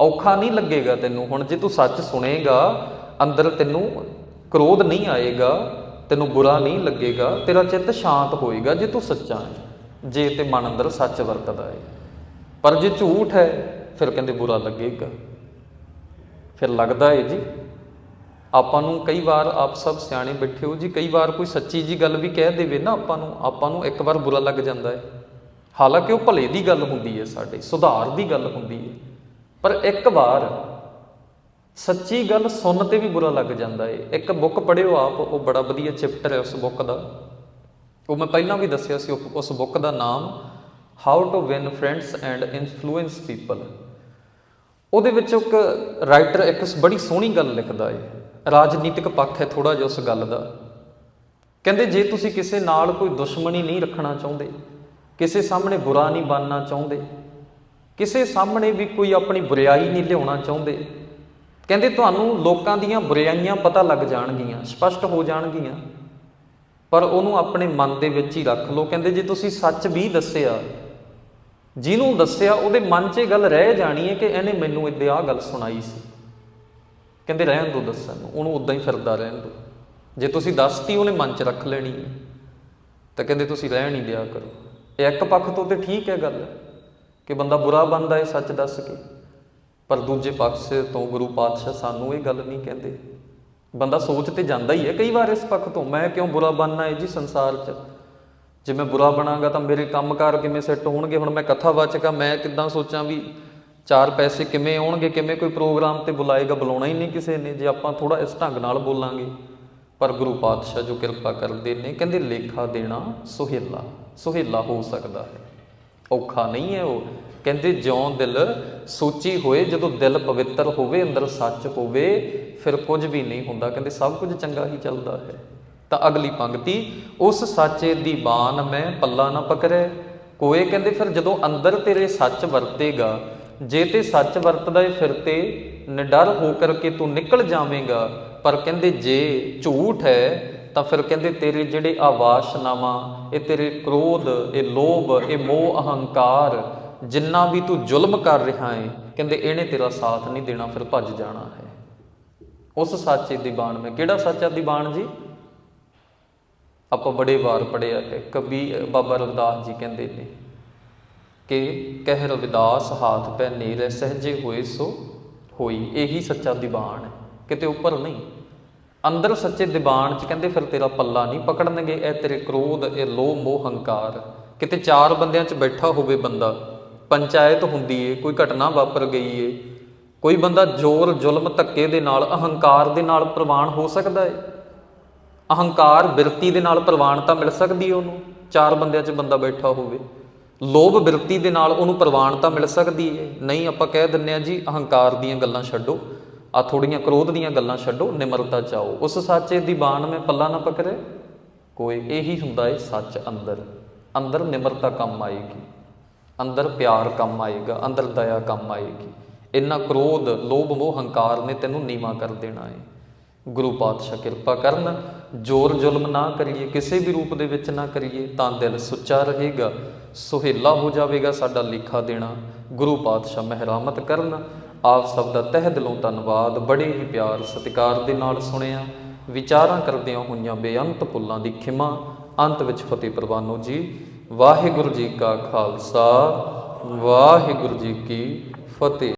ਔਖਾ ਨਹੀਂ ਲੱਗੇਗਾ ਤੈਨੂੰ। ਹੁਣ ਜੇ ਤੂੰ ਸੱਚ ਸੁਣੇਗਾ, ਅੰਦਰ ਤੈਨੂੰ ਕ੍ਰੋਧ ਨਹੀਂ ਆਏਗਾ, ਤੈਨੂੰ ਬੁਰਾ ਨਹੀਂ ਲੱਗੇਗਾ, ਤੇਰਾ ਚਿੱਤ ਸ਼ਾਂਤ ਹੋਏਗਾ ਜੇ ਤੂੰ ਸੱਚਾ ਹੈ ਜੇ ਤੇ ਮਨ ਅੰਦਰ ਸੱਚ ਵਰਤਦਾ ਹੈ ਪਰ ਜੇ ਝੂਠ ਹੈ, ਫਿਰ ਕਹਿੰਦੇ ਬੁਰਾ ਲੱਗੇਗਾ। ਫਿਰ ਲੱਗਦਾ ਹੈ ਜੀ, ਆਪਾਂ ਨੂੰ ਕਈ ਵਾਰ ਆਪ ਸਭ ਸਿਆਣੇ ਬੈਠੇ ਹੋ ਜੀ, ਕਈ ਵਾਰ ਕੋਈ ਸੱਚੀ ਜੀ ਗੱਲ ਵੀ ਕਹਿ ਦੇਵੇ ਨਾ ਆਪਾਂ ਨੂੰ ਆਪਾਂ ਨੂੰ ਇੱਕ ਵਾਰ ਬੁਰਾ ਲੱਗ ਜਾਂਦਾ ਹੈ ਹਾਲਾਂਕਿ ਉਹ ਭਲੇ ਦੀ ਗੱਲ ਹੁੰਦੀ ਹੈ ਸਾਡੇ, ਸੁਧਾਰ ਦੀ ਗੱਲ ਹੁੰਦੀ ਹੈ ਪਰ ਇੱਕ ਵਾਰ ਸੱਚੀ ਗੱਲ ਸੁਣ ਤੇ ਵੀ ਬੁਰਾ ਲੱਗ ਜਾਂਦਾ ਹੈ ਇੱਕ ਬੁੱਕ ਪੜ੍ਹਿਓ ਆਪ, ਉਹ ਬੜਾ ਵਧੀਆ ਚੈਪਟਰ ਹੈ ਉਸ ਬੁੱਕ ਦਾ। ਉਹ ਮੈਂ ਪਹਿਲਾਂ ਵੀ ਦੱਸਿਆ ਸੀ, ਉਸ ਬੁੱਕ ਦਾ ਨਾਮ how to win friends and influence people ਉਹਦੇ ਵਿੱਚ ਇੱਕ ਰਾਈਟਰ ਇੱਕ ਬੜੀ ਸੋਹਣੀ ਗੱਲ ਲਿਖਦਾ ਏ। ਰਾਜਨੀਤਿਕ ਪੱਖ ਹੈ ਥੋੜਾ ਜਿਹਾ ਉਸ ਗੱਲ ਦਾ। ਕਹਿੰਦੇ, ਜੇ ਤੁਸੀਂ ਕਿਸੇ ਨਾਲ ਕੋਈ ਦੁਸ਼ਮਣੀ ਨਹੀਂ ਰੱਖਣਾ ਚਾਹੁੰਦੇ, ਕਿਸੇ ਸਾਹਮਣੇ ਬੁਰਾ ਨਹੀਂ ਬਣਨਾ ਚਾਹੁੰਦੇ, ਕਿਸੇ ਸਾਹਮਣੇ ਵੀ ਕੋਈ ਆਪਣੀ ਬੁਰੀਾਈ ਨਹੀਂ ਲਿਆਉਣਾ ਚਾਹੁੰਦੇ, ਕਹਿੰਦੇ ਤੁਹਾਨੂੰ ਲੋਕਾਂ ਦੀਆਂ ਬੁਰਾਈਆਂ ਪਤਾ ਲੱਗ ਜਾਣਗੀਆਂ, ਸਪਸ਼ਟ ਹੋ ਜਾਣਗੀਆਂ। ਪਰ ਉਹਨੂੰ ਆਪਣੇ ਮਨ ਦੇ ਵਿੱਚ ਹੀ ਰੱਖ ਲਓ। ਕਹਿੰਦੇ, ਜੇ ਤੁਸੀਂ ਸੱਚ ਵੀ ਦੱਸਿਆ ਜਿਹਨੂੰ ਦੱਸਿਆ ਉਹਦੇ ਮਨ 'ਚ ਇਹ ਗੱਲ ਰਹਿ ਜਾਣੀ ਹੈ ਕਿ ਇਹਨੇ ਮੈਨੂੰ ਇੱਦੇ ਆਹ ਗੱਲ ਸੁਣਾਈ ਸੀ। ਕਹਿੰਦੇ ਰਹਿਣ ਦੋ ਦੱਸਣ ਨੂੰ, ਉਹਨੂੰ ਉਦਾਂ ਹੀ ਫਿਰਦਾ ਰਹਿਣ ਦੋ। ਜੇ ਤੁਸੀਂ ਦੱਸਤੀ ਉਹਨੇ ਮਨ 'ਚ ਰੱਖ ਲੈਣੀ ਹੈ, ਤਾਂ ਕਹਿੰਦੇ ਤੁਸੀਂ ਰਹਿਣ ਹੀ ਦਿਆ ਕਰੋ। ਇਹ ਇੱਕ ਪੱਖ ਤੋਂ ਤੇ ਠੀਕ ਹੈ ਗੱਲ ਕਿ ਬੰਦਾ ਬੁਰਾ ਬੰਦਾ ਹੈ, ਸੱਚ ਦੱਸ ਕੇ। ਪਰ ਦੂਜੇ ਪੱਖ ਤੋਂ ਗੁਰੂ ਪਾਤਸ਼ਾਹ ਸਾਨੂੰ ਇਹ ਗੱਲ ਨਹੀਂ ਕਹਿੰਦੇ। ਬੰਦਾ ਸੋਚ ਤੇ ਜਾਂਦਾ ਹੀ ਹੈ ਕਈ ਵਾਰ ਇਸ ਪੱਖ ਤੋਂ, ਮੈਂ ਕਿਉਂ ਬੁਰਾ ਬਣਨਾ ਹੈ ਜੀ ਸੰਸਾਰ 'ਚ? ਜੇ ਮੈਂ ਬੁਰਾ ਬਣਾਂਗਾ ਤਾਂ ਮੇਰੇ ਕੰਮਕਾਰ ਕਿਵੇਂ ਸੈੱਟ ਹੋਣਗੇ? ਹੁਣ ਮੈਂ ਕਥਾਵਾਚਕ ਆ, ਮੈਂ ਕਿੱਦਾਂ ਸੋਚਾਂ ਵੀ ਚਾਰ ਪੈਸੇ ਕਿਵੇਂ ਆਉਣਗੇ? ਕਿਵੇਂ ਕੋਈ ਪ੍ਰੋਗਰਾਮ ਤੇ ਬੁਲਾਏਗਾ? ਬੁਲਾਉਣਾ ਹੀ ਨਹੀਂ ਕਿਸੇ ਨੇ। ਜੇ ਆਪਾਂ ਥੋੜਾ ਇਸ ਢੰਗ ਨਾਲ ਬੋਲਾਂਗੇ, ਪਰ ਗੁਰੂ ਪਾਤਸ਼ਾਹ ਜੋ ਕਿਰਪਾ ਕਰਦੇ ਨੇ, ਕਹਿੰਦੇ ਲੇਖਾ ਦੇਣਾ ਸੁਹੇਲਾ ਸੁਹੇਲਾ ਹੋ ਸਕਦਾ ਹੈ। ਔਖਾ ਨਹੀਂ ਹੈ ਉਹ। ਕਹਿੰਦੇ ਜਿਉਂ ਦਿਲ ਸੋਚੀ ਹੋਏ, ਜਦੋਂ ਦਿਲ ਪਵਿੱਤਰ ਹੋਵੇ, ਅੰਦਰ ਸੱਚ ਹੋਵੇ, ਫਿਰ ਕੁਝ ਵੀ ਨਹੀਂ ਹੁੰਦਾ। ਕਹਿੰਦੇ ਸਭ ਕੁਝ ਚੰਗਾ ਹੀ ਚੱਲਦਾ ਹੈ। ਤਾਂ ਅਗਲੀ ਪੰਕਤੀ, ਉਸ ਸਾਚੇ ਦੀ ਬਾਣ ਮੈਂ ਪੱਲਾ ਨਾ ਪਕਰੇ ਕੋਏ ਕਹਿੰਦੇ ਫਿਰ ਜਦੋਂ ਅੰਦਰ ਤੇਰੇ ਸੱਚ ਵਰਤੇਗਾ, ਜੇ ਤੇ ਸੱਚ ਵਰਤਦਾ ਏ ਫਿਰ ਤੇ ਨਿਡਰ ਹੋ ਕਰਕੇ ਤੂੰ ਨਿਕਲ ਜਾਵੇਂਗਾ। ਪਰ ਕਹਿੰਦੇ ਜੇ ਝੂਠ ਹੈ, ਤਾਂ ਫਿਰ ਕਹਿੰਦੇ ਤੇਰੇ ਜਿਹੜੇ ਆਵਾਸ਼ਨਾਵਾਂ, ਇਹ ਤੇਰੇ ਕ੍ਰੋਧ, ਇਹ ਲੋਭ, ਇਹ ਮੋਹ ਅਹੰਕਾਰ, ਜਿੰਨਾ ਵੀ ਤੂੰ ਜ਼ੁਲਮ ਕਰ ਰਿਹਾ ਹੈ ਕਹਿੰਦੇ ਇਹਨੇ ਤੇਰਾ ਸਾਥ ਨਹੀਂ ਦੇਣਾ, ਫਿਰ ਭੱਜ ਜਾਣਾ ਹੈ। ਉਸ ਸੱਚੇ ਬਾਣ ਮੈਂ। ਕਿਹੜਾ ਸੱਚਾ ਬਾਣ ਜੀ? ਆਪਾਂ ਬੜੇ ਵਾਰ ਪੜਿਆ ਹੈ ਕਬੀ ਬਾਬਾ ਰਵਿਦਾਸ ਜੀ ਕਹਿੰਦੇ ਨੇ ਕਿ ਕਹਿ ਰਵਿਦਾਸ ਹਾਥ ਪੈ ਨੀਰੇ ਸਹਜੇ ਹੋਏ ਸੋ ਹੋਈ, ਇਹੀ ਸੱਚਾ ਦੀਵਾਨ ਹੈ। ਕਿਤੇ ਉੱਪਰ ਨਹੀਂ। ਅੰਦਰ ਸੱਚੇ ਦੀਵਾਨ ਚ ਕਹਿੰਦੇ ਫਿਰ ਤੇਰਾ ਪੱਲਾ ਨਹੀਂ ਪਕੜਨਗੇ, ਇਹ ਤੇਰੇ ਕ੍ਰੋਧ, ਇਹ ਲੋਭ, ਮੋਹ, ਹੰਕਾਰ। ਕਿਤੇ ਚਾਰ ਬੰਦਿਆਂ ਚ ਬੈਠਾ ਹੋਵੇ ਬੰਦਾ, ਪੰਚਾਇਤ ਹੁੰਦੀ ਏ, ਕੋਈ ਘਟਨਾ ਵਾਪਰ ਗਈ ਏ, ਕੋਈ ਬੰਦਾ ਜ਼ੋਰ ਜ਼ੁਲਮ ਧੱਕੇ ਦੇ ਨਾਲ, ਅਹੰਕਾਰ ਦੇ ਨਾਲ ਪ੍ਰਵਾਨ ਹੋ ਸਕਦਾ ਏ। ਅਹੰਕਾਰ ਬਿਰਤੀ ਦੇ ਨਾਲ ਪ੍ਰਵਾਨਤਾ ਮਿਲ ਸਕਦੀ ਹੈ ਉਹਨੂੰ, ਚਾਰ ਬੰਦਿਆਂ 'ਚ ਬੰਦਾ ਬੈਠਾ ਹੋਵੇ। ਲੋਭ ਬਿਰਤੀ ਦੇ ਨਾਲ ਉਹਨੂੰ ਪ੍ਰਵਾਨਤਾ ਮਿਲ ਸਕਦੀ ਹੈ। ਨਹੀਂ, ਆਪਾਂ ਕਹਿ ਦਿੰਨੇ ਆ ਜੀ, ਅਹੰਕਾਰ ਦੀਆਂ ਗੱਲਾਂ ਛੱਡੋ ਆ ਥੋੜੀਆਂ ਕ੍ਰੋਧ ਦੀਆਂ ਗੱਲਾਂ ਛੱਡੋ, ਨਿਮਰਤਾ ਚਾਓ। ਉਸ ਸੱਚੇ ਦੀ ਬਾਣ ਮੈਂ ਪੱਲਾ ਨਾ ਪਕੜੇ ਕੋਈ ਇਹੀ ਹੁੰਦਾ ਹੈ ਸੱਚ ਅੰਦਰ। ਅੰਦਰ ਨਿਮਰਤਾ ਕੰਮ ਆਏਗੀ। ਅੰਦਰ ਪਿਆਰ ਕੰਮ ਆਏਗਾ, ਅੰਦਰ ਦਇਆ ਕੰਮ ਆਏਗੀ। ਇੰਨਾ ਕ੍ਰੋਧ, ਲੋਭ, ਮੋਹ, ਹੰਕਾਰ ਨੇ ਤੈਨੂੰ ਨੀਵਾ ਕਰ ਦੇਣਾ ਏ। ਗੁਰੂ ਪਾਤਸ਼ਾਹ ਕਿਰਪਾ ਕਰਨ, ਜ਼ੋਰ ਜ਼ੁਲਮ ਨਾ ਕਰੀਏ, ਕਿਸੇ ਵੀ ਰੂਪ ਦੇ ਵਿੱਚ ਨਾ ਕਰੀਏ, ਤਾਂ ਦਿਲ ਸੁੱਚਾ ਰਹੇਗਾ, ਸੁਹੇਲਾ ਹੋ ਜਾਵੇਗਾ ਸਾਡਾ ਲਿਖਾ ਦੇਣਾ। ਗੁਰੂ ਪਾਤਸ਼ਾਹ ਮਹਿਰਾਮਤ ਕਰਨ, ਆਪ ਸਭ ਦਾ ਤਹਿ ਦਿਲੋਂ ਧੰਨਵਾਦ, ਬੜੇ ਹੀ ਪਿਆਰ ਸਤਿਕਾਰ ਦੇ ਨਾਲ ਸੁਣਿਆ। ਵਿਚਾਰਾਂ ਕਰਦਿਆਂ ਹੋਈਆਂ ਬੇਅੰਤ ਪੁੱਲਾਂ ਦੀ ਖਿਮਾ, ਅੰਤ ਵਿੱਚ ਫਤਿਹ ਪ੍ਰਵਾਨੋ ਜੀ। ਵਾਹਿਗੁਰੂ ਜੀ ਕਾ ਖਾਲਸਾ, ਵਾਹਿਗੁਰੂ ਜੀ ਕੀ ਫਤਿਹ।